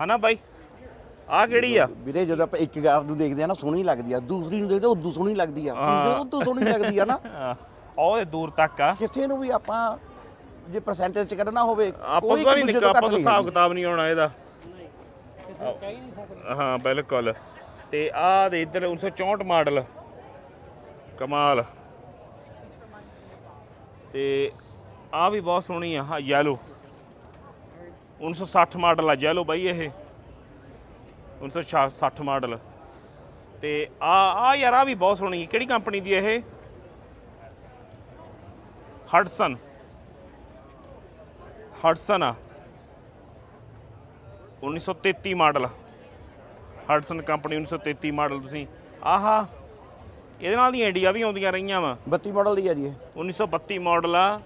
ਹਨਾ ਬਾਈ? ਆਹ ਕਿਹੜੀ ਆ? ਵੀਰੇ ਜਦੋਂ ਆਪਾਂ ਇੱਕ ਕਾਰ ਨੂੰ ਦੇਖਦੇ ਆ ਨਾ ਸੋਹਣੀ ਲੱਗਦੀ ਆ। ਦੂਸਰੀ ਨੂੰ ਦੇਖਦੇ ਉਦੋਂ ਸੋਹਣੀ ਲੱਗਦੀ ਆ। ਤੀਸਰੀ ਉਦੋਂ ਸੋਹਣੀ ਲੱਗਦੀ ਆ ਨਾ। ਆਹ, ਉਹ ਦੇ ਦੂਰ ਤੱਕ ਆ। ਕਿਸੇ ਨੂੰ ਵੀ ਆਪਾਂ ਜੇ ਪਰਸੈਂਟੇਜ ਚ ਕੱਢਣਾ ਹੋਵੇ ਆਪਾਂ ਕੋਈ ਤਾਂ ਇੱਕ ਦੂਜੇ ਨਿਕਾ ਤੋਂ ਆਪਾਂ ਘੱਟ ਤਾਂ ਨਹੀਂ ਹਿਸਾਬ। ਕਿਤਾਬ ਨਹੀਂ ਆਉਣਾ ਇਹਦਾ। ਹਾਂ, ਬਿਲਕੁਲ। ਤੇ ਆਹ ਦੇ ਇੱਧਰ 1964 ਮਾਡਲ। ਕਮਾਲ। ਤੇ ਆਹ ਵੀ ਬਹੁਤ ਸੋਹਣੀ ਆ ਹਾਂ ਯੈਲੋ 1960 ਮਾਡਲ ਆ ਯੈਲੋ ਬਾਈ ਇਹ। 1960 ਮਾਡਲ। ਤੇ ਆ ਆ ਯਾਰ ਆ ਵੀ ਬਹੁਤ ਸੋਹਣੀ ਕਿਹੜੀ ਕੰਪਨੀ ਦੀ ਇਹ? ਹਡਸਨ ਹਡਸਨ ਆ। 1933 ਮਾਡਲ। ਹਡਸਨ ਕੰਪਨੀ 1933 ਮਾਡਲ ਤੁਸੀਂ। ਆਹਾ ਇਹਦੇ ਨਾਲ ਦੀਆਂ ਇੰਡੀਆ ਵੀ ਆਉਂਦੀਆਂ ਰਹੀਆਂ ਵਾ। 32 ਮਾਡਲ ਦੀ ਆ ਜੀ ਇਹ। 1932 ਮਾਡਲ ਆ।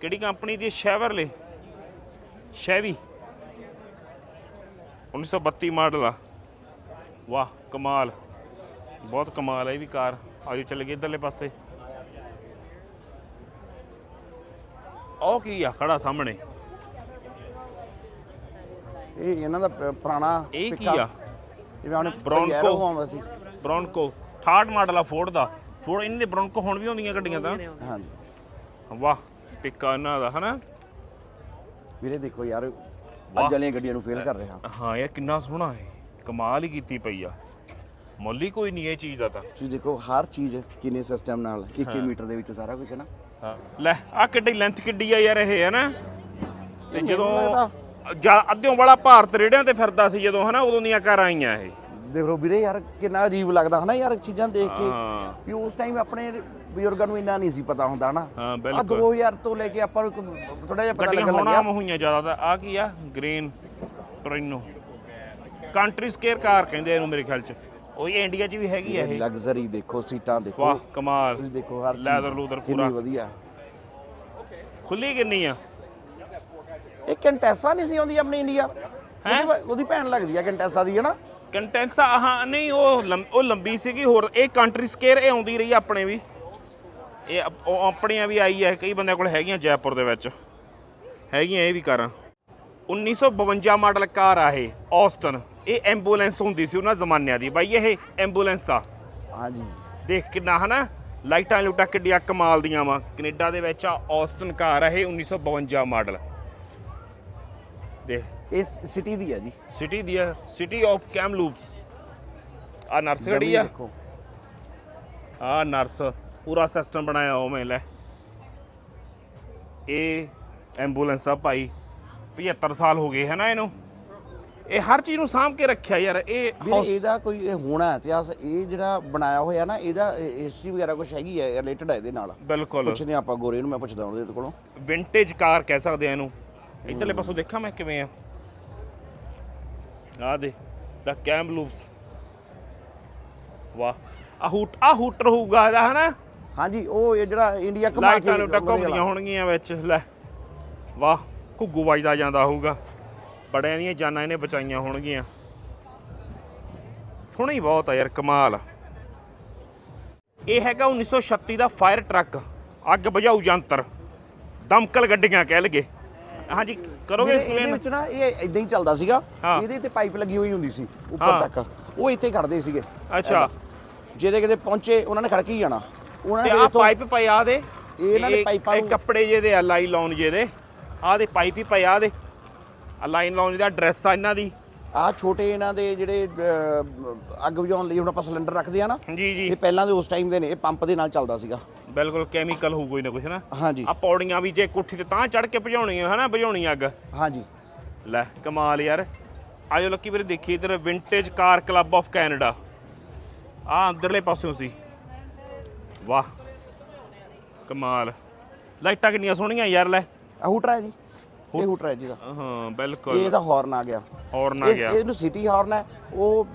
ਕਿਹੜੀ ਕੰਪਨੀ ਦੀ? ਸ਼ੈਵਰਲੇ ਸ਼ੈਵੀ 1932 ਮਾਡਲ ਆ। ਵਾਹ ਕਮਾਲ। ਬਹੁਤ ਕਮਾਲ ਹੈ ਇਹ ਵੀ ਕਾਰ। ਆਜੋ ਚੱਲ ਗਏ ਇਧਰਲੇ ਪਾਸੇ। ਉਹ ਕੀ ਆ ਖੜਾ ਸਾਹਮਣੇ। ਇਹ ਇਹਨਾਂ ਦਾ ਪ- ਪੁਰਾਣਾ ਇਹ ਕੀ ਆ? ਜਿਵੇਂ Bronco। ਬ੍ਰੌਨਕੋ ਆਉਂਦਾ ਸੀ। ਬ੍ਰੌਨਕੋ 68 ਮਾਡਲ ਆ ਫੋਰਡ ਦਾ। ਫੋਰਡ ਇਹਨਾਂ ਦੇ ਬ੍ਰੌਨਕੋ ਹੁਣ ਵੀ ਆਉਂਦੀਆਂ ਗੱਡੀਆਂ ਤਾਂ। ਹਾਂਜੀ। ਵਾਹ ਪਿੱਕਾ ਇਹਨਾਂ ਦਾ ਹਨਾ? ਵੀਰੇ ਦੇਖੋ ਯਾਰ ਅੱਜ ਵਾਲੀਆਂ ਗੱਡੀਆਂ ਨੂੰ ਫੇਲ ਕਰ ਰਿਹਾ। ਹਾਂ ਯਾਰ ਕਿੰਨਾ ਸੋਹਣਾ ਹੈ ਕਮਾਲ ਹੀ ਕੀਤੀ ਪਈ ਆ। ਮੁੱਲ ਹੀ ਕੋਈ ਨਹੀਂ ਇਹ ਚੀਜ਼ ਦਾ ਤਾਂ। ਤੁਸੀਂ ਦੇਖੋ ਹਰ ਚੀਜ਼ ਕਿੰਨੇ ਸਿਸਟਮ ਨਾਲ 1 ਮੀਟਰ ਦੇ ਵਿੱਚ ਸਾਰਾ ਕੁਝ ਹੈ ਨਾ। ਹਾਂ। ਲੈ ਆ ਕਿੱਡੀ ਲੈਂਥ ਕਿੱਡੀ ਆ ਯਾਰ ਇਹ ਹੈ ਨਾ ਤੇ ਮੈਨੂੰ ਜਦੋਂ ਲੱਗਦਾ- ਜਾਂ ਅੱਧਿਓਂ ਵਾਲਾ ਭਾਰਤ ਰੇੜਿਆਂ ਤੇ ਫਿਰਦਾ ਸੀ ਜਦੋਂ ਹਨਾ ਉਦੋਂ ਦੀਆਂ ਕਾਰਾਂ ਆਈਆਂ ਇਹ। ਦੇਖ ਲਓ ਵੀਰੇ ਯਾਰ ਕਿੰਨਾ ਅਜੀਬ ਲੱਗਦਾ ਹਨਾ ਯਾਰ ਚੀਜ਼ਾਂ ਦੇਖ ਕੇ। ਵੀ ਉਸ ਟਾਈਮ ਆਪਣੇ ਬਜ਼ੁਰਗਾਂ ਨੂੰ ਇੰਨਾ ਨਹੀਂ ਸੀ ਪਤਾ ਹੁੰਦਾ ਹਨਾ। ਆ ਬਿਲਕੁਲ। 2000 ਤੋਂ ਲੈ ਕੇ ਆਪਾਂ ਨੂੰ ਥੋੜਾ ਜਿਹਾ ਪਤਾ ਗੱਡੀਆਂ ਲੱਗਣ ਲੱਗਿਆ। ਆਮ ਹੋਈਆਂ ਜ਼ਿਆਦਾ ਤਾਂ ਆ ਕੀ ਆ? Green Torino Country Squire car ਕਹਿੰਦੇ ਇਹਨੂੰ ਮੇਰੇ ਖਿਆਲ ਚ। ਉਹ ਇਹ ਇੰਡੀਆ 'ਚ ਵੀ ਹੈਗੀ ਆ ਇਹ। ਲਗਜ਼ਰੀ ਦੇਖੋ ਸੀਟਾਂ ਦੇਖੋ। ਵਾਹ ਕਮਾਲ। ਤੁਸੀਂ ਦੇਖੋ ਹਰ ਚੀਜ਼। ਲੈਦਰ ਲੂਦਰ ਕਿੰਨੀ ਪੂਰਾ। ਵਧੀਆ। ਖੁੱਲੀ ਕਿੰਨੀ ਆ? ਇਹ ਕੰਟੈਸਾ ਨਹੀਂ ਸੀ ਆਉਂਦੀ ਆਪਣੀ ਇੰਡੀਆ ਉਹਦੀ ਉਹਦੀ ਭੈਣ ਲੱਗਦੀ ਆ ਕੰਟੈਸਾ ਦੀ ਹੈ ਨਾ ਕੰਟੈਂਸਾ ਹਾਂ ਨਹੀਂ ਉਹ ਉਹ ਲੰਬੀ ਸੀਗੀ ਹੋਰ ਇਹ ਕੰਟਰੀ ਸਕੇਅਰ ਇਹ ਆਉਂਦੀ ਰਹੀ ਆਪਣੇ ਵੀ। ਇਹ ਉਹ ਆਪਣੀਆਂ ਵੀ ਆਈ ਹੈ ਕਈ ਬੰਦਿਆਂ ਕੋਲ ਹੈਗੀਆਂ ਜੈਪੁਰ ਦੇ ਵਿੱਚ। ਹੈਗੀਆਂ ਇਹ ਵੀ ਕਾਰਾਂ। 1952 ਮਾਡਲ ਕਾਰ ਆ ਇਹ ਔਸਟਨ। ਇਹ ਐਂਬੂਲੈਂਸ ਹੁੰਦੀ ਸੀ ਉਹਨਾਂ ਜ਼ਮਾਨਿਆਂ ਦੀ। ਬਾਈ ਇਹ ਐਂਬੂਲੈਂਸ ਆ। ਹਾਂਜੀ। ਦੇਖ ਕਿੰਨਾ ਹਨਾ? ਲਾਈਟਾਂ ਲੂਟਾਂ ਕਿੱਡੀਆਂ ਕਮਾਲ ਦੀਆਂ ਵਾ। ਕੈਨੇਡਾ ਦੇ ਵਿੱਚ ਆ ਔਸਟਨ ਕਾਰ ਆ ਇਹ 1952 ਮਾਡਲ। ਦੇਖ ਇਹ ਸਿਟੀ ਦੀ ਹੈ ਜੀ। ਸਿਟੀ ਦੀ ਆ। ਸਿਟੀ ਆਫ ਕੈਮਲੂਪਸ ਆ ਨਰਸ ਖੜੀ ਆ। ਦੇਖੋ। ਆ ਨਰਸ ਪੂਰਾ ਸਿਸਟਮ ਬਣਾਇਆ ਉਵੇਂ ਲੈ। ਇਹ ਐਂਬੂਲੈਂਸ ਆ ਭਾਈ। 75 ਸਾਲ ਹੋ ਗਏ ਹੈ ਨਾ ਇਹਨੂੰ। ਇਹ ਹਰ ਚੀਜ਼ ਨੂੰ ਸਾਂਭ ਕੇ ਰੱਖਿਆ ਯਾਰ ਇਹ ਇਹਦਾ ਕੋਈ ਇਹ ਹੋਣਾ ਇਤਿਹਾਸ ਇਹ ਜਿਹੜਾ ਬਣਾਇਆ ਹੋਇਆ ਨਾ ਇਹਦਾ ਹਿਸਟਰੀ ਵਗੈਰਾ ਕੁਝ ਹੈਗੀ ਹੈ ਰਿਲੇਟਡ ਹੈ ਇਹਦੇ ਨਾਲ। ਬਿਲਕੁਲ। ਪੁੱਛਦੇ ਹਾਂ ਆਪਾਂ ਗੋਰੇ ਨੂੰ ਮੈਂ ਪੁੱਛਦਾ ਉਹਦੇ ਕੋਲੋਂ। ਵਿੰਟੇਜ ਕਾਰ ਕਹਿ ਸਕਦੇ ਆ ਇਹਨੂੰ। ਇੱਧਰਲੇ ਪਾਸੋਂ ਦੇਖਾਂ ਮੈਂ ਕਿਵੇਂ ਆ। ਆ ਦੇ ਦਾ ਕੈਮ ਲੂਪਸ ਵਾਹ ਆ ਹੂਟ ਆ ਹੂਟਰ ਹੋਊਗਾ ਇਹਦਾ ਹਨਾ? ਹਾਂਜੀ ਉਹ ਇਹ ਜਿਹੜਾ ਇੰਡੀਆ ਕਮਾ ਕੇ ਲਾਈਟਾਂ ਨੂੰ ਘੁੰਮਦੀਆਂ ਹੋਣਗੀਆਂ ਵਿੱਚ ਲੈ। ਵਾਹ ਘੁੱਗੂ ਵੱਜਦਾ ਜਾਂਦਾ ਹੋਊਗਾ। ਬੜਿਆਂ ਦੀਆਂ ਜਾਨਾਂ ਇਹਨੇ ਬਚਾਈਆਂ ਹੋਣਗੀਆਂ। ਸੋਹਣੀ ਬਹੁਤ ਆ ਯਾਰ ਕਮਾਲ। ਇਹ ਹੈਗਾ 1936 ਦਾ ਫਾਇਰ ਟਰੱਕ ਅੱਗ ਬੁਝਾਊ ਯੰਤਰ ਦਮਕਲ ਗੱਡੀਆਂ ਕਹਿ ਲਗੇ ਹਾਂਜੀ ਕਰੋਗੇ ਵੀਰੇ, ਇਹਦੇ ਐਕਸਪਲੇਨ ਵਿੱਚ ਨਾ ਇਹ ਇਦਾਂ ਹੀ ਚੱਲਦਾ ਸੀਗਾ। ਹਾਂ। ਇਹਦੇ ਤੇ ਪਾਈਪ ਲੱਗੀ ਹੋਈ ਹੁੰਦੀ ਸੀ ਹਾਂ। ਉੱਪਰ ਤੱਕ। ਉਹ ਇੱਥੇ ਖੜਦੇ ਸੀਗੇ। ਅੱਛਾ। ਜਿਹਦੇ ਕਿਤੇ ਪਹੁੰਚੇ ਉਹਨਾਂ ਨੇ ਖੜਕ ਹੀ ਜਾਣਾ। ਉਹਨਾਂ ਤੇ ਨੇ ਆ ਇੱਥੋਂ- ਪਾਈਪ ਪਏ ਆ ਦੇ। ਇਹ ਇਹਨਾਂ ਨੇ ਪਾਈਪਾਂ ਇਹ ਨੂੰ- ਕੱਪੜੇ ਜਿਹੇ ਦੇ ਆ ਲਾਈ ਲਾਉਣ ਜਿਹੇ ਦੇ ਆ ਦੇ ਪਾਈਪ ਹੀ ਪਏ ਆ ਦੇ। ਆ ਲਾਈਨ ਲਾਉਣ ਦਾ ਡਰੈਸ ਆ ਇਹਨਾਂ ਦੀ। ਆਹ ਛੋਟੇ ਇਹਨਾਂ ਦੇ ਜਿਹੜੇ ਅਹ, ਅੱਗ ਬੁਝਾਉਣ ਲਈ ਹੁਣ ਆਪਾਂ ਸਿਲੰਡਰ ਰੱਖਦੇ ਆ ਨਾ ਜੀ ਜੀ। ਇਹ ਪਹਿਲਾਂ ਦੇ ਉਸ ਟਾਈਮ ਦੇ ਨੇ ਇਹ ਪੰਪ ਦੇ ਨਾਲ ਚੱਲਦਾ ਸੀਗਾ। ਬਿਲਕੁਲ ਕੈਮੀਕਲ ਹੋਊ ਕੋਈ ਨਾ ਕੁਛ ਨਾ। ਹਾਂਜੀ। ਆ ਪੌੜੀਆਂ ਵੀ ਜੇ ਕੁੱਠੀ ਤੇ ਤਾਂ ਚੜ ਕੇ ਭਜਾਉਣੀ ਹੈ ਹਨਾ ਭਜਾਉਣੀ ਅੱਗ? ਹਾਂਜੀ। ਲੈ ਕਮਾਲ ਯਾਰ। ਆਜੋ ਲੱਕੀ ਵੀਰੇ ਦੇਖੀ ਇਧਰ vintage car club of Canada ਆ ਅੰਦਰਲੇ ਪਾਸਿਓਂ ਸੀ। ਵਾਹ। ਕਮਾਲ। ਲਾਈਟਾਂ ਕਿੰਨੀਆਂ ਸੋਹਣੀਆਂ ਯਾਰ ਲੈ। ਆ ਹੂਟਰ ਹੈ ਜੀ। ਇਹ ਹੂਟਰ ਹੈ ਜੀ ਦਾ। ਹਾਂ ਇਹ ਬਿਲਕੁਲ ਇਹਦਾ ਹਾਰਨ ਆ ਗਿਆ। ਹੌਰਨ ਆ ਇਹ ਗਿਆ। ਇਹਨੂੰ ਸਿਟੀ ਹਾਰਨ ਹੈ। ਉਹ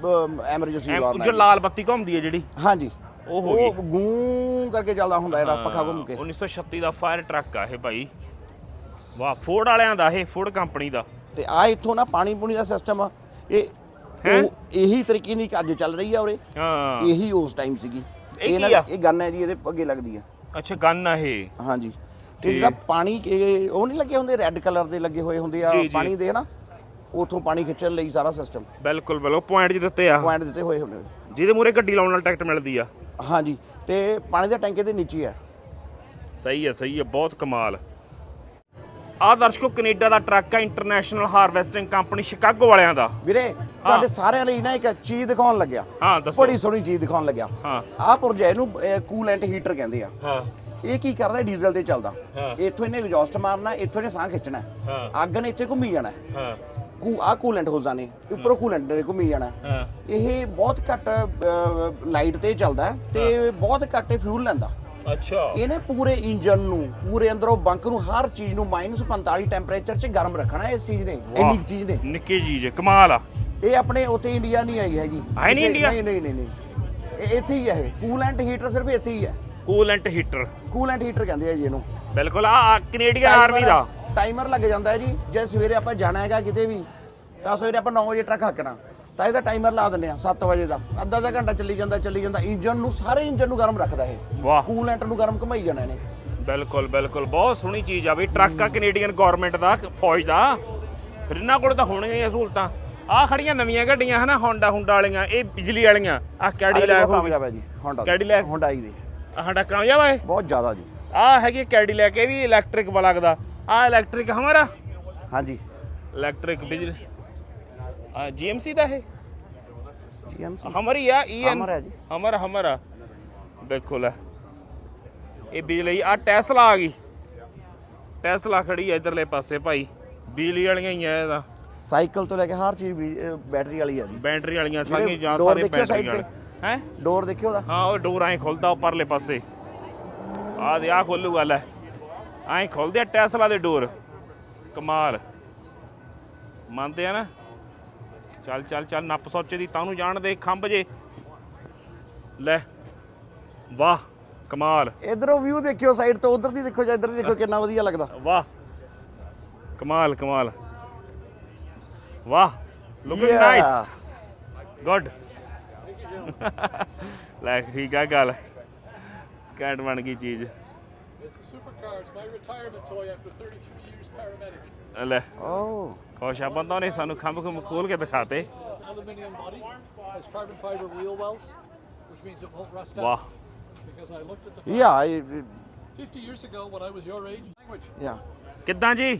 ਐਮਰਜੈਂਸੀ ਹਾਰਨ ਜੋ ਹੈ ਲਾਲ ਬੱਤੀ ਘੁੰਮਦੀ ਹੈ ਜਿਹੜੀ। ਹਾਂਜੀ। ਉਹ ਹੋ ਗਈ। ਉਹ ਗੂੰ ਕਰਕੇ ਚੱਲਦਾ ਹੁੰਦਾ ਜਿਹੜਾ ਪੱਖਾ ਘੁੰਮ ਕੇ। 1936 ਦਾ ਫਾਇਰ ਟਰੱਕ ਆ ਇਹ ਭਾਈ। ਵਾਹ ਫੋਰਡ ਵਾਲਿਆਂ ਦਾ ਇਹ ਫੋਰਡ ਕੰਪਨੀ ਦਾ। ਤੇ ਆ ਇੱਥੋਂ ਨਾ ਪਾਣੀ ਪੂਣੀ ਦਾ ਸਿਸਟਮ ਇਹ ਇਹੀ ਤਰੀਕੇ ਦੀ ਅੱਜ ਚੱਲ ਰਹੀ ਆ ਉਰੇ। ਹਾਂ। ਇਹੀ ਉਸ ਟਾਈਮ ਸੀਗੀ। ਇਹ? ਇਹ ਗਨ ਹੈ ਜੀ ਇਹਦੇ ਅੱਗੇ ਲੱਗਦੀ ਆ। ਅੱਛਾ ਗਨ ਆ ਇਹ। ਹਾਂਜੀ। ਤੇ। ਜਿਹੜਾ ਪਾਣੀ ਇਹ ਉਹ ਨਹੀਂ ਲੱਗੇ ਹੁੰਦੇ? ਰੈੱਡ ਕਲਰ ਦੇ ਲੱਗੇ ਹੋਏ ਹੁੰਦੇ ਆ। ਪਾਣੀ ਦੇ ਨਾ ਉਥੋਂ ਪਾਣੀ ਖਿੱਚਣ ਲਈ ਸਾਰਾ ਸਿਸਟਮ ਬਿਲਕੁਲ ਬਿਲਕੁਲ। ਪੁਆਇੰਟ ਜੀ ਦਿੱਤੇ ਆ। ਪੁਆਇੰਟ ਦਿੱਤੇ ਹੋਏ ਹੁੰਦੇ ਜਿਹਦੇ ਮੂਰੇ ਗੱਡੀ ਲਾਉਣ ਨਾਲ ਟਿਕਟ ਮਿਲਦੀ ਆ। ਹਾਂਜੀ। ਤੇ ਪਾਣੀ ਦਾ ਟੈਂਕ ਇਹਦੇ ਨੀਚੇ ਆ। ਸਹੀ ਹੈ ਸਹੀ ਹੈ ਬਹੁਤ ਕਮਾਲ। ਆ ਦਰਸ਼ਕੋ ਕੈਨੇਡਾ ਦਾ ਟਰੱਕ ਆ ਇੰਟਰਨੈਸ਼ਨਲ ਹਾਰਵੈਸਟਿੰਗ ਕੰਪਨੀ ਸ਼ਿਕਾਗੋ ਵਾਲਿਆਂ ਦਾ। ਵੀਰੇ ਤੁਹਾਡੇ ਸਾਰਿਆਂ ਲਈ ਨਾ ਇੱਕ ਚੀਜ਼ ਦਿਖਾਉਣ ਲੱਗਿਆ। ਹਾਂ ਦੱਸੋ। ਬੜੀ ਸੋਹਣੀ ਚੀਜ਼ ਦਿਖਾਉਣ ਲੱਗਿਆ। ਹਾਂ। ਆਹ ਪੁਰਜੇ ਨੂੰ ਕੂਲੈਂਟ ਹੀਟਰ ਕਹਿੰਦੇ ਆ। ਹਾਂ। ਇਹ ਕੀ ਕਰਦਾ ਡੀਜ਼ਲ ਤੇ ਚੱਲਦਾ। ਹਾਂ। ਇੱਥੋਂ ਇਹਨੇ ਐਗਜ਼ੌਸਟ ਮਾਰਨਾ ਇੱਥੋਂ ਇਹਨੇ ਸਾਹ ਖਿੱਚਣਾ। ਹਾਂ। ਅੱਗ ਨੇ ਇੱਥੇ ਘੁੰਮੀ ਜਾਣਾ। ਹਾਂ। ਕੂ ਆ ਕੂਲੈਂਟ ਹੋਜ਼ਾਂ ਨੇ ਉੱਪਰੋਂ ਕੂਲੈਂਟ ਨੇ ਘੁੰਮੀ ਜਾਣਾ। ਹਾਂ। ਇਹ ਬਹੁਤ ਘੱਟ ਲਾਈਟ ਤੇ ਚੱਲਦਾ ਹੈ ਤੇ ਬਹੁਤ ਘੱਟ ਫਿਊਲ ਲੈਂਦਾ। ਅੱਛਾ। ਇਹਨੇ ਪੂਰੇ ਇੰਜਨ ਨੂੰ ਪੂਰੇ ਅੰਦਰੋਂ ਬੰਕ ਨੂੰ ਹਰ ਚੀਜ਼ ਨੂੰ -45 ਟੈਂਪਰੇਚਰ 'ਚ ਗਰਮ ਰੱਖਣਾ ਇਸ ਚੀਜ਼ ਨੇ ਇੰਨੀ ਚੀਜ਼ ਨੇ ਨਿੱਕੀ ਚੀਜ਼ ਹੈ, ਕਮਾਲ ਆ। ਇਹ ਆਪਣੇ ਉੱਥੇ ਇੰਡੀਆ ਨਹੀਂ ਆਈ ਹੈਗੀ। ਆਈ ਨਹੀਂ ਕਿਸੇ- ਇੰਡੀਆ? ਨਹੀਂ ਨਹੀਂ ਨਹੀਂ ਨਹੀਂ। ਇਹ ਇੱਥੇ ਹੀ ਹੈ ਇਹ। ਕੂਲੈਂਟ ਹੀਟਰ ਸਿਰਫ ਇੱਥੇ ਹੀ ਹੈ। ਕੂਲੈਂਟ ਹੀਟਰ ਕੂਲੈਂਟ ਹੀਟਰ ਕਹਿੰਦੇ ਆ ਜੀ ਇਹਨੂੰ। ਬਿਲਕੁਲ ਆ ਕੈਨੇਡੀਅਨ ਆਰਮੀ ਦਾ। ਟਾਈਮਰ ਲੱਗ ਜਾਂਦਾ ਹੈ ਜੀ ਜੇ ਸਵੇਰੇ ਆਪਾਂ ਜਾਣਾ ਹੈਗਾ ਕਿਤੇ ਵੀ ਤਾਂ ਸਵੇਰੇ ਆਪਾਂ 9 ਵਜੇ ਟਰੱਕ ਹਾਕਣਾ। ਤਾਂ ਇਹਦਾ ਟਾਈਮਰ ਲਾ ਦਿੰਦੇ ਆ 7 ਵਜੇ ਦਾ। ਅੱਧਾ ਅੱਧਾ ਘੰਟਾ ਚੱਲੀ ਜਾਂਦਾ ਚੱਲੀ ਜਾਂਦਾ ਇੰਜਨ ਨੂੰ ਸਾਰੇ ਇੰਜਨ ਨੂੰ ਗਰਮ ਰੱਖਦਾ ਇਹ। ਵਾਹ। ਕੂਲੈਂਟ ਨੂੰ ਗਰਮ ਘਮਾਈ ਜਾਣਾ ਇਹਨੇ। ਬਿਲਕੁਲ ਬਿਲਕੁਲ ਬਹੁਤ ਸੋਹਣੀ ਚੀਜ਼ ਆ ਵੀ ਟਰੱਕ ਆ ਕੈਨੇਡੀਅਨ ਗਵਰਨਮੈਂਟ ਦਾ ਫੌਜ ਦਾ। ਫਿਰ ਇਹਨਾਂ ਕੋਲ ਤਾਂ ਹੋਣੀਆਂ ਹੀ ਆ ਸਹੂਲਤਾਂ। ਆ ਖੜੀਆਂ ਨਵੀਆਂ ਗੱਡੀਆਂ ਹਨਾ ਹੋਂਡਾ ਹੁੰਡਾ ਵਾਲੀਆਂ ਇਹ ਬਿਜਲੀ ਵਾਲੀਆਂ। ਆ ਕੈਡੀਲੈਕ ਹੋ ਗਈ। Honda Cadillac? ਹੋਂਡਾਈ ਦੀ। ਸਾਡਾ ਕਾਮਯਾਬ ਆ ਇਹ ਬਹੁਤ ਜ਼ਿਆਦਾ ਜੀ। ਆ ਹੈਗੀ ਕੈਡੀਲੈਕ ਇਹ ਵੀ ਇਲੈਕਟ੍ਰਿਕ ਵਾਲਾ ਲੱਗਦਾ ਆ ਇਲੈਕਟ੍ਰਿਕ ਹਮਾਰਾ? ਹਾਂਜੀ। ਇਲੈਕਟ੍ਰਿਕ ਬਿਜਲੀ। ਆ ਜੀਐਮਸੀ ਦਾ ਇਹ? GMC ਹਮਰੀ ਆ ਈਐਨ ਹੈ। ਹਮਰ ਹਮਰ ਆ ਦੇਖੋ ਲੈ। ਇਹ ਬਿਜਲੀ ਆ ਟੈਸਲਾ ਆ ਗਈ। ਟੈਸਲਾ ਖੜੀ ਆ ਇਧਰਲੇ ਪਾਸੇ ਭਾਈ। ਬਿਜਲੀ ਵਾਲੀਆਂ ਹੀ ਆ ਇਹਦਾ। ਸਾਈਕਲ ਤੋਂ ਲੈ ਕੇ ਹਰ ਚੀਜ਼ ਵੀ ਅਹ, ਬੈਟਰੀ ਵਾਲੀ ਹੈ ਜੀ। ਬੈਟਰੀ ਵਾਲੀਆਂ ਜਿਹੜੇ ਸਾਰੀਆਂ ਜਾਂ door ਸਾਰੇ ਦੇਖਿਓ ਬੈਟਰੀ side ਵਾਲੇ। ਹੈ? ਡੋਰ ਦੇਖਿਓ ਉਹਦਾ। ਹਾਂ ਉਹ ਡੋਰ ਐਂ ਖੁੱਲਦਾ ਉੱਪਰਲੇ ਪਾਸੇ। ਆ ਦੇ ਆ ਖੋਲੂਗਾ ਲੈ ਐਂ। ਖੁੱਲਦੇ ਆ ਟੈਸਲਾ ਦੇ ਡੋਰ। ਕਮਾਲ। ਮੰਨਦੇ ਆ ਨਾ? ਚੱਲ ਚੱਲ ਚੱਲ ਨੱਪ ਸੋਚੇ ਦੀ ਤਾਂ ਨੂੰ ਜਾਣ ਦੇ ਖੰਭ ਜੇ। ਲੈ ਵਾਹ ਕਮਾਲ। ਇਧਰੋਂ ਵਿਊ ਦੇਖਿਓ ਸਾਈਡ ਤੋਂ ਉਧਰ ਦੀ ਦੇਖੋ ਜਾਂ ਇਧਰ ਦੀ ਦੇਖੋ ਕਿੰਨਾ ਵਧੀਆ ਲੱਗਦਾ। ਵਾਹ। ਕਮਾਲ ਕਮਾਲ। ਵਾਹ। ਲੁਕਿੰਗ. ਨਾਈਸ ਗੁੱਡ ਲੈ ਠੀਕ ਆ ਗੱਲ ਕੈਂਟ ਬਣ ਗਈ ਚੀਜ਼ It's a supercar. It's my retirement toy after 33 years paramedic. ਲੈ ਓ ਖੁਸ਼ ਆ ਬੰਦਾ ਨੇ ਸਾਨੂੰ ਖੰਭ ਖੰਭ ਖੋਲ ਕੇ ਦਿਖਾਤੇ It has aluminium body, has carbon fiber wheel wells, which means it won't rust ਵਾਹ out. Because I looked at the ਯਾ 50 years ago when I was your age. Language. ਯਾ ਕਿੱਦਾਂ ਜੀ.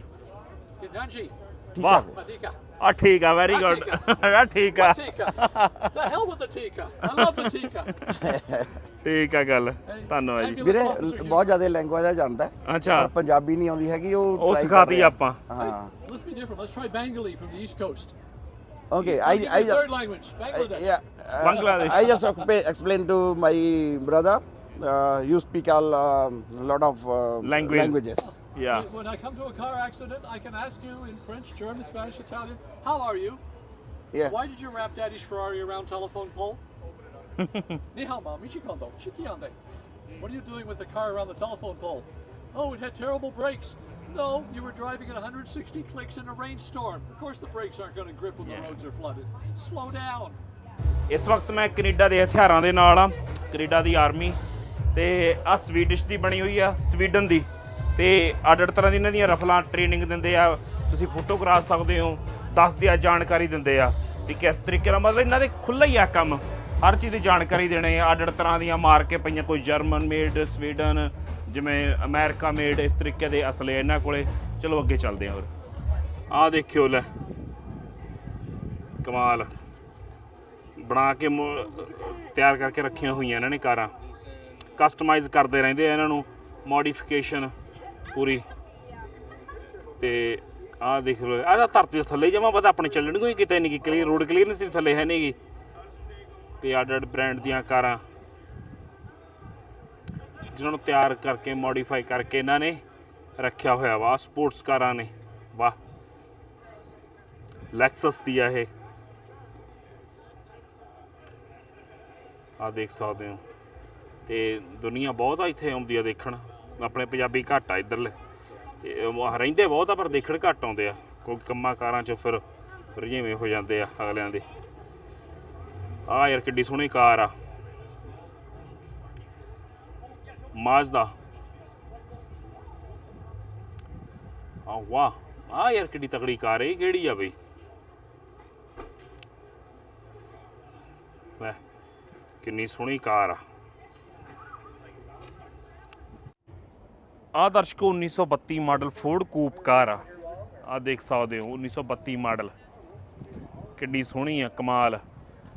ਵਾਹ Matika. ਆ ਠੀਕ ਆ ਵੈਰੀ ਗੁੱਡ ਆ ਠੀਕ ਆ Tika. the hell with the Tika. I love the Tika. ਠੀਕ ਆ ਗੱਲ ਧੰਨਵਾਦ ਜੀ ਵੀਰੇ ਬਹੁਤ ਜ਼ਿਆਦਾ ਲੈਂਗੁਏਜ ਆ ਜਾਣਦਾ ਹੈ। ਅੱਛਾ ਪਰ ਪੰਜਾਬੀ ਨਹੀਂ ਆਉਂਦੀ ਹੈਗੀ ਉਹ ਉਹ try ਕਰ ਸਿਖਾਤੀ ਰਿਹਾ। ਆਪਾਂ ਹਾਂ Let's be different. Let's try Bengali from the East Coast. Okay I I you a third language. Bangladesh. yeah uh, Bangladesh. I just explain, explain to my brother uh, you speak a um, lot of uh, Language. languages ਯਾ When I come to a car accident, I can ask you in French, German, Spanish, Italian, how are you? yeah Why did you wrap Daddy's Ferrari around telephone pole? Ni hao ma, michi kondo, shikiande. What are you doing with the car around the telephone pole? Oh, it had terrible brakes. No, you were driving at 160 clicks in a rainstorm. Of course the brakes aren't going to grip when Yeah. the roads are flooded. Slow down. ਇਸ ਵਕਤ ਮੈਂ Canada ਦੇ ਹਥਿਆਰਾਂ ਦੇ ਨਾਲ ਆ Canada ਦੀ army ਤੇ ਆ ਸਵੀਡਿਸ਼ ਦੀ ਬਣੀ ਹੋਈ ਆ, ਸਵੀਡਨ ਦੀ। ਤੇ ਅੱਡ ਅੱਡ ਤਰ੍ਹਾਂ ਦੀ ਇਹਨਾਂ ਦੀਆਂ ਰਫਲਾਂ ਟ੍ਰੇਨਿੰਗ ਦਿੰਦੇ ਆ, ਤੁਸੀਂ ਫੋਟੋ ਕਰਾ ਸਕਦੇ ਹੋ ਦੱਸਦੇ ਆ ਜਾਣਕਾਰੀ ਦਿੰਦੇ ਆ। ਵੀ ਕਿਸ ਤਰੀਕੇ ਨਾਲ ਮਤਲਬ ਇਹਨਾਂ ਦੇ ਖੁੱਲ੍ਹਾ ਹੀ ਆ ਕੰਮ। ਹਰ ਚੀਜ਼ ਦੀ ਜਾਣਕਾਰੀ ਦੇਣੇ ਆ, ਅੱਡ ਅੱਡ ਤਰ੍ਹਾਂ ਦੀਆਂ ਮਾਰ ਕੇ ਪਈਆਂ, ਕੋਈ ਜਰਮਨ ਮੇਡ ਸਵੀਡਨ ਜਿਵੇਂ ਅਮਰੀਕਾ ਮੇਡ ਇਸ ਤਰੀਕੇ ਦੇ ਅਸਲੇ ਇਹਨਾਂ ਕੋਲੇ। ਚਲੋ ਅੱਗੇ ਚੱਲਦੇ ਆ ਹੋਰ। ਆ ਦੇਖਿਓ ਲੈ। ਕਮਾਲ। ਬਣਾ ਕੇ ਮੁ- ਤਿਆਰ ਕਰਕੇ ਰੱਖੀਆਂ ਹੋਈਆਂ ਇਹਨਾਂ ਨੇ ਕਾਰਾਂ। ਕਸਟਮਾਈਜ਼ ਕਰਦੇ ਰਹਿੰਦੇ ਆ ਇਹਨਾਂ ਨੂੰ ਮੋਡੀਫਿਕੇਸ਼ਨ ਪੂਰੀ। ਤੇ ਆਹ ਦੇਖ ਲਓ, ਆਹ ਤਾਂ ਧਰਤੀ ਦੇ ਥੱਲੇ ਜਮਾ, ਪਤਾ ਆਪਣੇ ਚੱਲਣ ਕੋਈ ਕਿਤੇ ਨਹੀਂ ਕਿ ਕਲੀਅਰ ਰੋਡ ਕਲੀਅਰੈਂਸ ਨਹੀਂ ਥੱਲੇ ਹੈ ਨਹੀਂਗੀ ਤੇ ਅੱਡ ਅੱਡ ਬ੍ਰਾਂਡ ਦੀਆਂ ਕਾਰਾਂ, ਜਿਨ੍ਹਾਂ ਨੂੰ ਤਿਆਰ ਕਰਕੇ ਮੋਡੀਫਾਈ ਕਰਕੇ ਇਹਨਾਂ ਨੇ ਰੱਖਿਆ ਹੋਇਆ ਵਾ ਸਪੋਰਟਸ ਕਾਰਾਂ ਨੇ, ਵਾਹ। ਲੈਕਸਸ ਦੀ ਆ ਇਹ। ਆ ਦੇਖ ਸਕਦੇ ਹੋ। ਤੇ ਦੁਨੀਆ ਬਹੁਤ ਆ ਇੱਥੇ ਆਉਂਦੀ ਆ ਦੇਖਣ। ਆਪਣੇ ਪੰਜਾਬੀ ਘੱਟ ਆ ਇੱਧਰਲੇ। ਤੇ ਰਹਿੰਦੇ ਬਹੁਤ ਆ, ਪਰ ਦੇਖਣ ਘੱਟ ਆਉਂਦੇ ਆ। ਕੋਈ ਕੰਮਾਂ ਕਾਰਾਂ 'ਚ ਫਿਰ ਰਜੇਵੇਂ ਹੋ ਜਾਂਦੇ ਆ ਅਗਲਿਆਂ ਦੇ। ਆ ਯਾਰ ਕਿੱਡੀ ਸੋਹਣੀ ਕਾਰ ਆ। ਮਾਜ਼ਦਾ। ਆ ਵਾਹ, ਆ ਯਾਰ ਕਿੱਡੀ ਤਕੜੀ ਕਾਰ ਏ ਕਿਹੜੀ ਆ ਬਈ? ਲੈ, ਕਿੰਨੀ ਸੋਹਣੀ ਕਾਰ ਆ। ਆ ਦਰਸ਼ਕੋ 1932 ਮਾਡਲ ਫੋਰਡ ਕੂਪ ਕਾਰ ਆ। ਆ ਦੇਖ ਸਕਦੇ ਹੋ 1932 ਮਾਡਲ। ਕਿੰਨੀ ਸੋਹਣੀ ਆ, ਕਮਾਲ।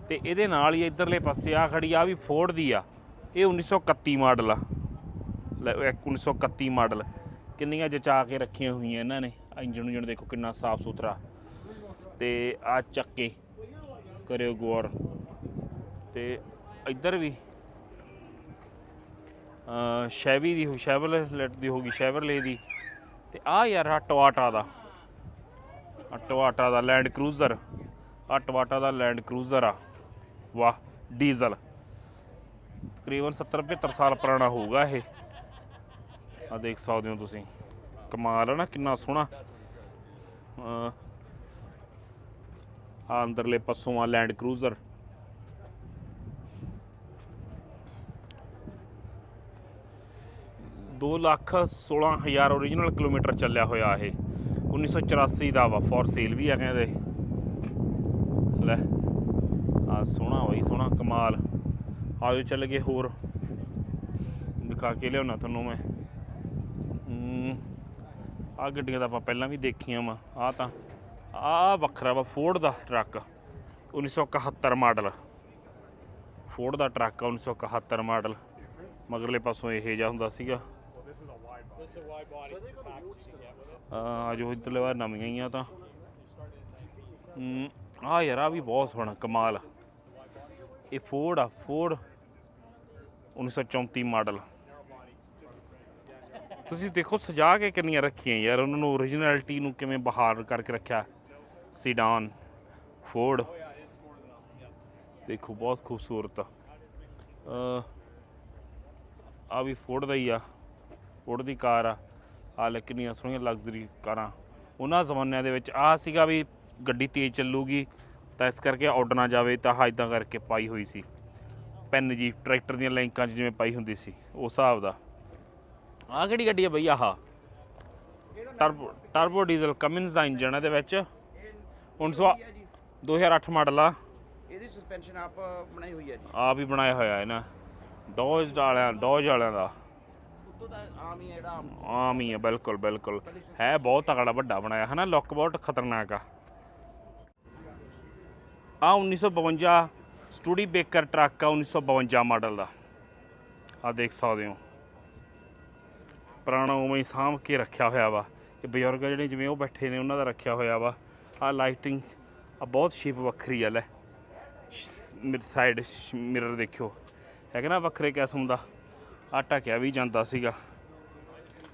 ਤੇ ਇਹਦੇ ਨਾਲ ਹੀ ਇਧਰਲੇ ਪਾਸੇ ਆ ਖੜੀ ਆ ਵੀ ਫੋਰਡ ਦੀ ਆ। ਇਹ 1931 ਮਾਡਲ ਆ। ਲੈ ਉਹ ਇੱਕ 1931 ਮਾਡਲ। ਕਿੰਨੀਆਂ ਜਚਾ ਕੇ ਰੱਖੀਆਂ ਹੋਈਆਂ ਇਹਨਾਂ ਨੇ। ਇੰਜਣ ਇੰਜਣ ਦੇਖੋ ਕਿੰਨਾ ਸਾਫ਼ ਸੁਥਰਾ। ਤੇ ਆ ਚੱਕੇ ਕਰਿਓ ਗੌਰ। ਤੇ ਇੱਧਰ ਵੀ ਸ਼ੈਵੀ ਦੀ ਹੋ ਸ਼ੈਵਰਲੇਟ ਦੀ ਹੋਗੀ ਸ਼ੈਵਰਲੇ ਦੀ। ਤੇ ਆ ਯਾਰ ਆ ਟਵਾਟਾ ਦਾ। ਆ ਟਵਾਟਾ ਦਾ ਲੈਂਡ ਕਰੂਜ਼ਰ ਆ ਟਵਾਟਾ ਦਾ ਲੈਂਡ ਕਰੂਜ਼ਰ ਆ। ਵਾਹ, ਡੀਜ਼ਲ। ਤਕਰੀਬਨ 70 75 ਸਾਲ ਪੁਰਾਣਾ ਹੋਊਗਾ ਇਹ। ਆ ਦੇਖ ਸਕਦੇ ਹੋ ਤੁਸੀਂ। ਕਮਾਲ ਹੈ ਨਾ, ਕਿੰਨਾ ਸੋਹਣਾ। ਅ ਆ ਅੰਦਰਲੇ ਪਸੋਂ ਆ ਲੈਂਡ ਕਰੂਜ਼ਰ ਦੋ ਲੱਖ 16000 ਓਰੀਜਨਲ ਕਿਲੋਮੀਟਰ ਚੱਲਿਆ ਹੋਇਆ ਇਹ। 1984 ਦਾ ਵਾ ਫੋਰ ਸੇਲ ਵੀ ਆ ਕਹਿੰਦੇ ਲੈ ਆ ਸੋਹਣਾ ਬਈ ਸੋਹਣਾ ਕਮਾਲ। ਆਜੋ ਚੱਲ ਗਏ ਹੋਰ। ਦਿਖਾ ਕੇ ਲਿਆਉਣਾ ਤੁਹਾਨੂੰ ਮੈਂ। ਆ ਗੱਡੀਆਂ ਤਾਂ ਆਪਾਂ ਪਹਿਲਾਂ ਵੀ ਦੇਖੀਆਂ ਵਾ ਆ ਤਾਂ ਆ ਵੱਖਰਾ ਵਾ ਫੋਰਡ ਦਾ ਟਰੱਕ 1971 ਮਾਡਲ। ਫੋਰਡ ਦਾ ਟਰੱਕ ਆ 1971 ਮਾਡਲ। ਮਗਰਲੇ ਪਾਸੋਂ ਇਹ ਜਿਹਾ ਹੁੰਦਾ ਸੀਗਾ। ਜੋ ਇੱਧਰਲੇ ਵਾਰ ਨਵੀਆਂ ਹੀ ਆ ਤਾਂ। ਆ ਯਾਰ ਆ ਵੀ ਬਹੁਤ ਸੋਹਣਾ ਕਮਾਲ। ਇਹ ਫੋਰਡ ਆ ਫੋਰਡ 1934 ਮਾਡਲ। ਤੁਸੀਂ ਦੇਖੋ ਸਜਾ ਕੇ ਕਿੰਨੀਆਂ ਰੱਖੀਆਂ ਯਾਰ ਉਹਨਾਂ ਨੂੰ ਓਰੀਜਨੈਲਿਟੀ ਨੂੰ ਕਿਵੇਂ ਬਹਾਰ ਕਰਕੇ ਰੱਖਿਆ। ਸੀਡਾਨ ਫੋਰਡ ਦੇਖੋ ਬਹੁਤ ਖੂਬਸੂਰਤ। ਆ ਆ ਵੀ ਫੋਰਡ ਦਾ ਹੀ ਆ। ਫੋਰਡ ਦੀ ਕਾਰ ਆ। ਆ ਲੈ ਕਿੰਨੀਆਂ ਸੋਹਣੀਆਂ ਲਗਜ਼ਰੀ ਕਾਰਾਂ। ਉਹਨਾਂ ਜ਼ਮਾਨਿਆਂ ਦੇ ਵਿੱਚ ਆ ਸੀਗਾ ਵੀ ਗੱਡੀ ਤੇਜ਼ ਚੱਲੂਗੀ ਤਾਂ ਇਸ ਕਰਕੇ ਉੱਡ ਨਾ ਜਾਵੇ ਤਾਂ ਆਹ ਇਦਾਂ ਕਰਕੇ ਪਾਈ ਹੋਈ ਸੀ। ਪੈਨ ਜੀ ਟਰੈਕਟਰ ਦੀਆਂ ਲਾਈਕਾਂ 'ਚ ਜਿਵੇਂ ਪਾਈ ਹੁੰਦੀ ਸੀ ਉਸ ਹਿਸਾਬ ਦਾ। ਆਹ ਕਿਹੜੀ ਗੱਡੀ ਹੈ ਬਈ ਆਹ? ਟਰਬੋ ਟਰਬੋ ਡੀਜ਼ਲ ਕਮਿੰਸ ਦਾ ਇੰਜਨ ਇਹਦੇ ਵਿੱਚ। 1900 2008 ਮਾਡਲ ਆ। ਇਹਦੀ ਸਸਪੈਂਸ਼ਨ ਆਪ ਬਣਾਈ ਹੋਈ ਹੈ ਜੀ। ਆਪ ਹੀ ਬਣਾਇਆ ਹੋਇਆ ਹੈ ਨਾ ਡੋਜ ਵਾਲਿਆਂ ਡੋਜ ਵਾਲਿਆਂ ਦਾ। ਉੱਤੋਂ ਦਾ ਆਮ ਹੀ ਹੈ ਜਿਹੜਾ ਆਮ ਆਮ ਹੀ ਹੈ ਬਿਲਕੁਲ ਬਿਲਕੁਲ। ਹੈ ਬਹੁਤ ਤਗੜਾ ਵੱਡਾ ਬਣਾਇਆ, ਹੈ ਲੁੱਕ ਬਹੁਤ ਖਤਰਨਾਕ ਆ। ਆ 1952 ਸਟੂਡੀ ਬੇਕਰ ਟਰੱਕ ਆ 1952 ਮਾਡਲ ਦਾ। ਆ ਦੇਖ ਸਕਦੇ ਹੋ। ਪੁਰਾਣਾ ਉਵੇਂ ਹੀ ਸਾਂਭ ਕੇ ਰੱਖਿਆ ਹੋਇਆ ਵਾ। ਇਹ ਬਜ਼ੁਰਗ ਜਿਹੜੇ ਜਿਵੇਂ ਉਹ ਬੈਠੇ ਨੇ, ਉਹਨਾਂ ਦਾ ਰੱਖਿਆ ਹੋਇਆ ਵਾ। ਆ ਲਾਈਟਿੰਗ ਆ ਬਹੁਤ ਸ਼ੇਪ ਵੱਖਰੀ ਆ ਲੈ। ਮੇਰੇ ਸਾਈਡ ਮਿਰਰ ਦੇਖਿਓ। ਹੈਗਾ ਨਾ ਵੱਖਰੇ ਕਿਸਮ ਦਾ। ਆ ਢਕਿਆ ਵੀ ਜਾਂਦਾ ਸੀਗਾ।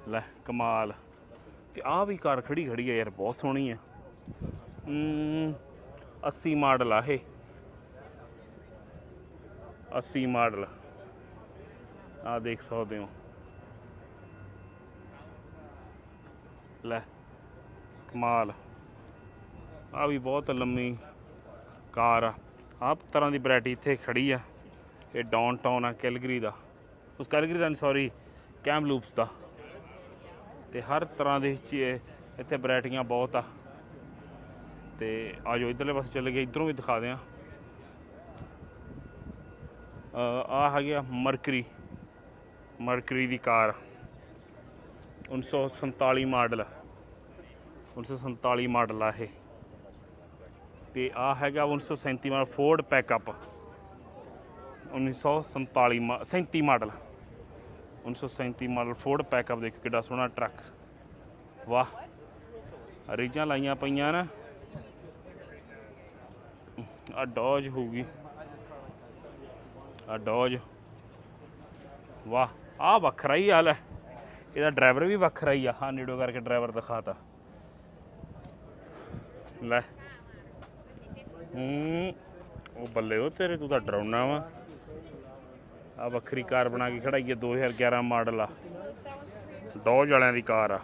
ਲੈ, ਕਮਾਲ। ਤੇ ਆ ਵੀ ਕਾਰ ਖੜੀ ਖੜੀ ਆ ਯਾਰ, ਬਹੁਤ ਸੋਹਣੀ ਆ। ਹਮ 80 ਮਾਡਲ ਆ ਇਹ। 80 ਮਾਡਲ। ਆ ਦੇਖ ਸਕਦੇ ਹੋ। ਲੈ, ਕਮਾਲ। ਆ ਵੀ ਬਹੁਤ ਲੰਮੀ ਕਾਰ ਆ। ਆਪ ਤਰ੍ਹਾਂ ਦੀ ਵੈਰਾਈਟੀ ਇੱਥੇ ਖੜੀ ਆ। ਇਹ ਡਾਊਨ ਟਾਊਨ ਆ, ਕੈਲਗਰੀ ਦਾ। ਉਸ ਕੈਲਗਰੀ ਦਾ ਸੌਰੀ ਕੈਮਲੂਪਸ ਦਾ। ਤੇ ਹਰ ਤਰ੍ਹਾਂ ਦੇ ਇੱਥੇ ਵੈਰਾਈਟੀਆਂ ਬਹੁਤ ਆ। ਤੇ ਆਜੋ ਇਧਰਲੇ ਪਾਸੇ ਚੱਲ ਗਏ ਇਧਰੋਂ ਵੀ ਦਿਖਾ ਦਿਆਂ। ਆ ਹੈਗੀ ਆ ਮਰਕਰੀ ਮਰਕਰੀ ਦੀ ਕਾਰ। 1947 ਮਾਡਲ। 1947 ਮਾਡਲ ਆ ਇਹ। ਤੇ ਆ ਹੈਗਾ 1937 ਮਾਡਲ ਫੋਰਡ ਪੈਕਅਪ 1947 ਮਾ- 37 ਮਾਡਲ। 1937 ਮਾਡਲ ਫੋਰਡ ਪੈਕਅਪ ਦੇਖੋ ਕਿੱਡਾ ਸੋਹਣਾ ਟਰੱਕ। ਵਾਹ ਰੀਜਾਂ ਲਾਈਆਂ ਪਈਆਂ ਨਾ। ਆ ਡੋਜ ਹੋਊਗੀ। ਆ ਡੋਜ ਵਾਹ ਆ ਵੱਖਰਾ ਹੀ ਹਾਲ ਹੈ। ਇਹਦਾ ਡਰਾਈਵਰ ਵੀ ਵੱਖਰਾ ਹੀ ਆ। ਹਾਂ ਨੇੜੋ ਕਰਕੇ ਡਰਾਈਵਰ ਦਿਖਾਤਾ। ਲੈ। ਹੂੰ, ਉਹ ਬੱਲੇ ਉਹ ਤੇਰੇ, ਤੂੰ ਤਾਂ ਡਰਾਉਣਾ ਵਾ। ਆ ਵੱਖਰੀ ਕਾਰ ਬਣਾ ਕੇ ਖੜਾਈ ਹੈ 2011 ਮਾਡਲ ਆ। ਡੋਜ ਵਾਲਿਆਂ ਦੀ ਕਾਰ ਆ।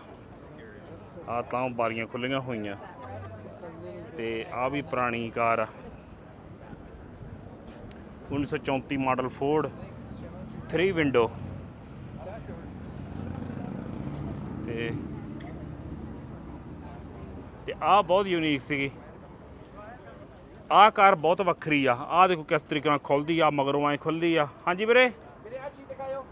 ਆ ਤਾਂ ਬਾਰੀਆਂ ਖੁੱਲੀਆਂ ਹੋਈਆਂ। ਤੇ ਆ ਵੀ ਪੁਰਾਣੀ ਕਾਰ ਆ। 1934 ਮਾਡਲ ਫੋਰਡ 3 ਵਿੰਡੋ ਤੇ ਤੇ ਆ ਬਹੁਤ ਯੂਨੀਕ ਸੀਗੀ। ਆ ਕਾਰ ਬਹੁਤ ਵੱਖਰੀ ਆ। ਆ ਦੇਖੋ ਕਿਸ ਤਰੀਕੇ ਨਾਲ ਖੁੱਲਦੀ ਆ ਮਗਰੋਂ ਐ ਖੁੱਲਦੀ ਆ। ਹਾਂਜੀ ਵੀਰੇ? ਵੀਰੇ ਆ ਚੀਜ਼ ਦਿਖਾਇਓ।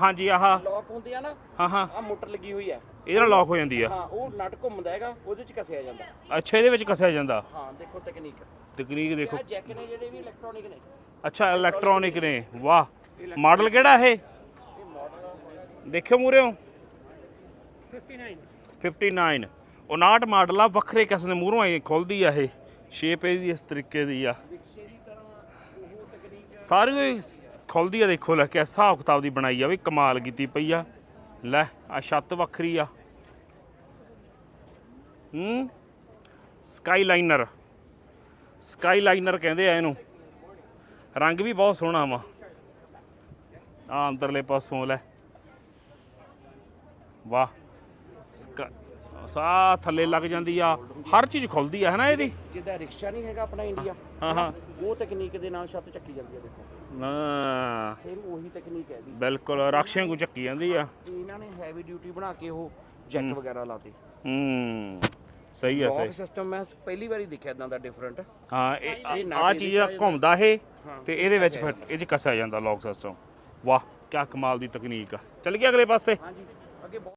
ਹਾਂਜੀ ਆਹ। ਲੌਕ ਹੁੰਦੀ ਆ ਨਾ ਹਾਂ ਹਾਂ। ਆ ਮੋਟਰ ਲੱਗੀ ਹੋਈ ਆ। ਇਹਦੇ ਨਾਲ ਲੌਕ ਹੋ ਜਾਂਦੀ ਆ। ਹਾਂ ਉਹ ਨਟ ਘੁੰਮਦਾ ਹੈਗਾ ਉਹਦੇ ਚ ਕੱਸਿਆ ਜਾਂਦਾ। ਅੱਛਾ ਇਹਦੇ ਵਿੱਚ ਕੱਸਿਆ ਜਾਂਦਾ? ਹਾਂ ਦੇਖੋ ਤਕਨੀਕ। ਤਕਨੀਕ ਦੇਖੋ। ਇਹ ਜੈਕ ਨੇ ਜਿਹੜੇ ਵੀ ਇਲੈਕਟ੍ਰੋਨਿਕ ਨੇ। ਅੱਛਾ ਇਲੈਕਟ੍ਰੋਨਿਕ ਨੇ। ਵਾਹ। ਮਾਡਲ ਕਿਹੜਾ ਇਹ? ਦੇਖਿਓ ਮੂਰੇ 59 59 59 ਮਾਡਲ ਆ ਵੱਖਰੇ ਕਿਸਮ ਦੇ ਮੂਹਰੋਂ ਐ ਖੁੱਲਦੀ ਆ ਇਹ। ਸ਼ੇਪ ਇਹਦੀ ਇਸ ਤਰੀਕੇ ਦੀ ਆ। ਸਾਰੀ ਹੀ ਖੁੱਲਦੀ ਆ ਦੇਖੋ ਲੈ ਕੇ ਹਿਸਾਬ ਕਿਤਾਬ ਦੀ ਬਣਾਈ ਆ ਵੀ ਕਮਾਲ ਕੀਤੀ ਪਈ ਆ। ਲੈ ਆ ਛੱਤ ਵੱਖਰੀ ਆ। ਹੂੰ ਸਕਾਈ ਲਾਈਨਰ ਕਹਿੰਦੇ ਆ ਇਹਨੂੰ। ਰੰਗ ਵੀ ਬਹੁਤ ਸੋਹਣਾ ਵਾ। ਆ ਅੰਦਰਲੇ ਪਾਸੋਂ ਲੈ। ਵਾਹ, ਸਕਾ- ਸਾਹ ਥੱਲੇ ਲੱਗ ਜਾਂਦੀ ਆ। ਹਰ ਚੀਜ਼ ਖੁੱਲਦੀ ਆ ਹਨਾ ਇਹਦੀ? ਜਿੱਦਾਂ ਰਿਕਸ਼ਾ ਨਹੀਂ ਹੈਗਾ ਆਪਣਾ ਇੰਡੀਆ ਹਾਂ ਹਾਂ। ਉਹ ਤਕਨੀਕ ਦੇ ਨਾਲ ਛੱਤ ਚੱਕੀ ਜਾਂਦੀ ਹੈ ਦੇਖੋ। ਨਾ। ਸੇਮ ਉਹੀ ਤਕਨੀਕ ਹੈ ਇਹਦੀ। ਬਿਲਕੁਲ ਰਕਸ਼ਿਆਂ ਨੂੰ ਚੱਕੀ ਜਾਂਦੀ ਆ। ਇਹਨਾਂ ਨੇ ਹੈਵੀ ਡਿਊਟੀ ਬਣਾ ਕੇ ਉਹ ਜੈਕ ਵਗੈਰਾ ਲਾਤੇ। ਹੂੰ। ਸਹੀ ਆ ਸਹੀ। ਸਿਸਟਮ ਮੈਂ ਪਹਿਲੀ ਵਾਰੀ ਦੇਖਿਆ ਇਦਾਂ ਦਾ ਡਿਫਰੈਂਟ ਹਾਂ ਇਹ ਆ ਚੀਜ਼ ਆ, ਘੁੰਮਦਾ ਇਹ ਤੇ ਇਹਦੇ ਵਿੱਚ ਇਹ ਚ ਕੱਸਿਆ ਜਾਂਦਾ ਲੌਕ ਸਿਸਟਮ ਵਾਹ ਕੀ ਕਮਾਲ ਦੀ ਤਕਨੀਕ ਆ। ਚੱਲ ਗਿਆ ਅਗਲੇ ਪਾਸੇ। ਹਾਂਜੀ।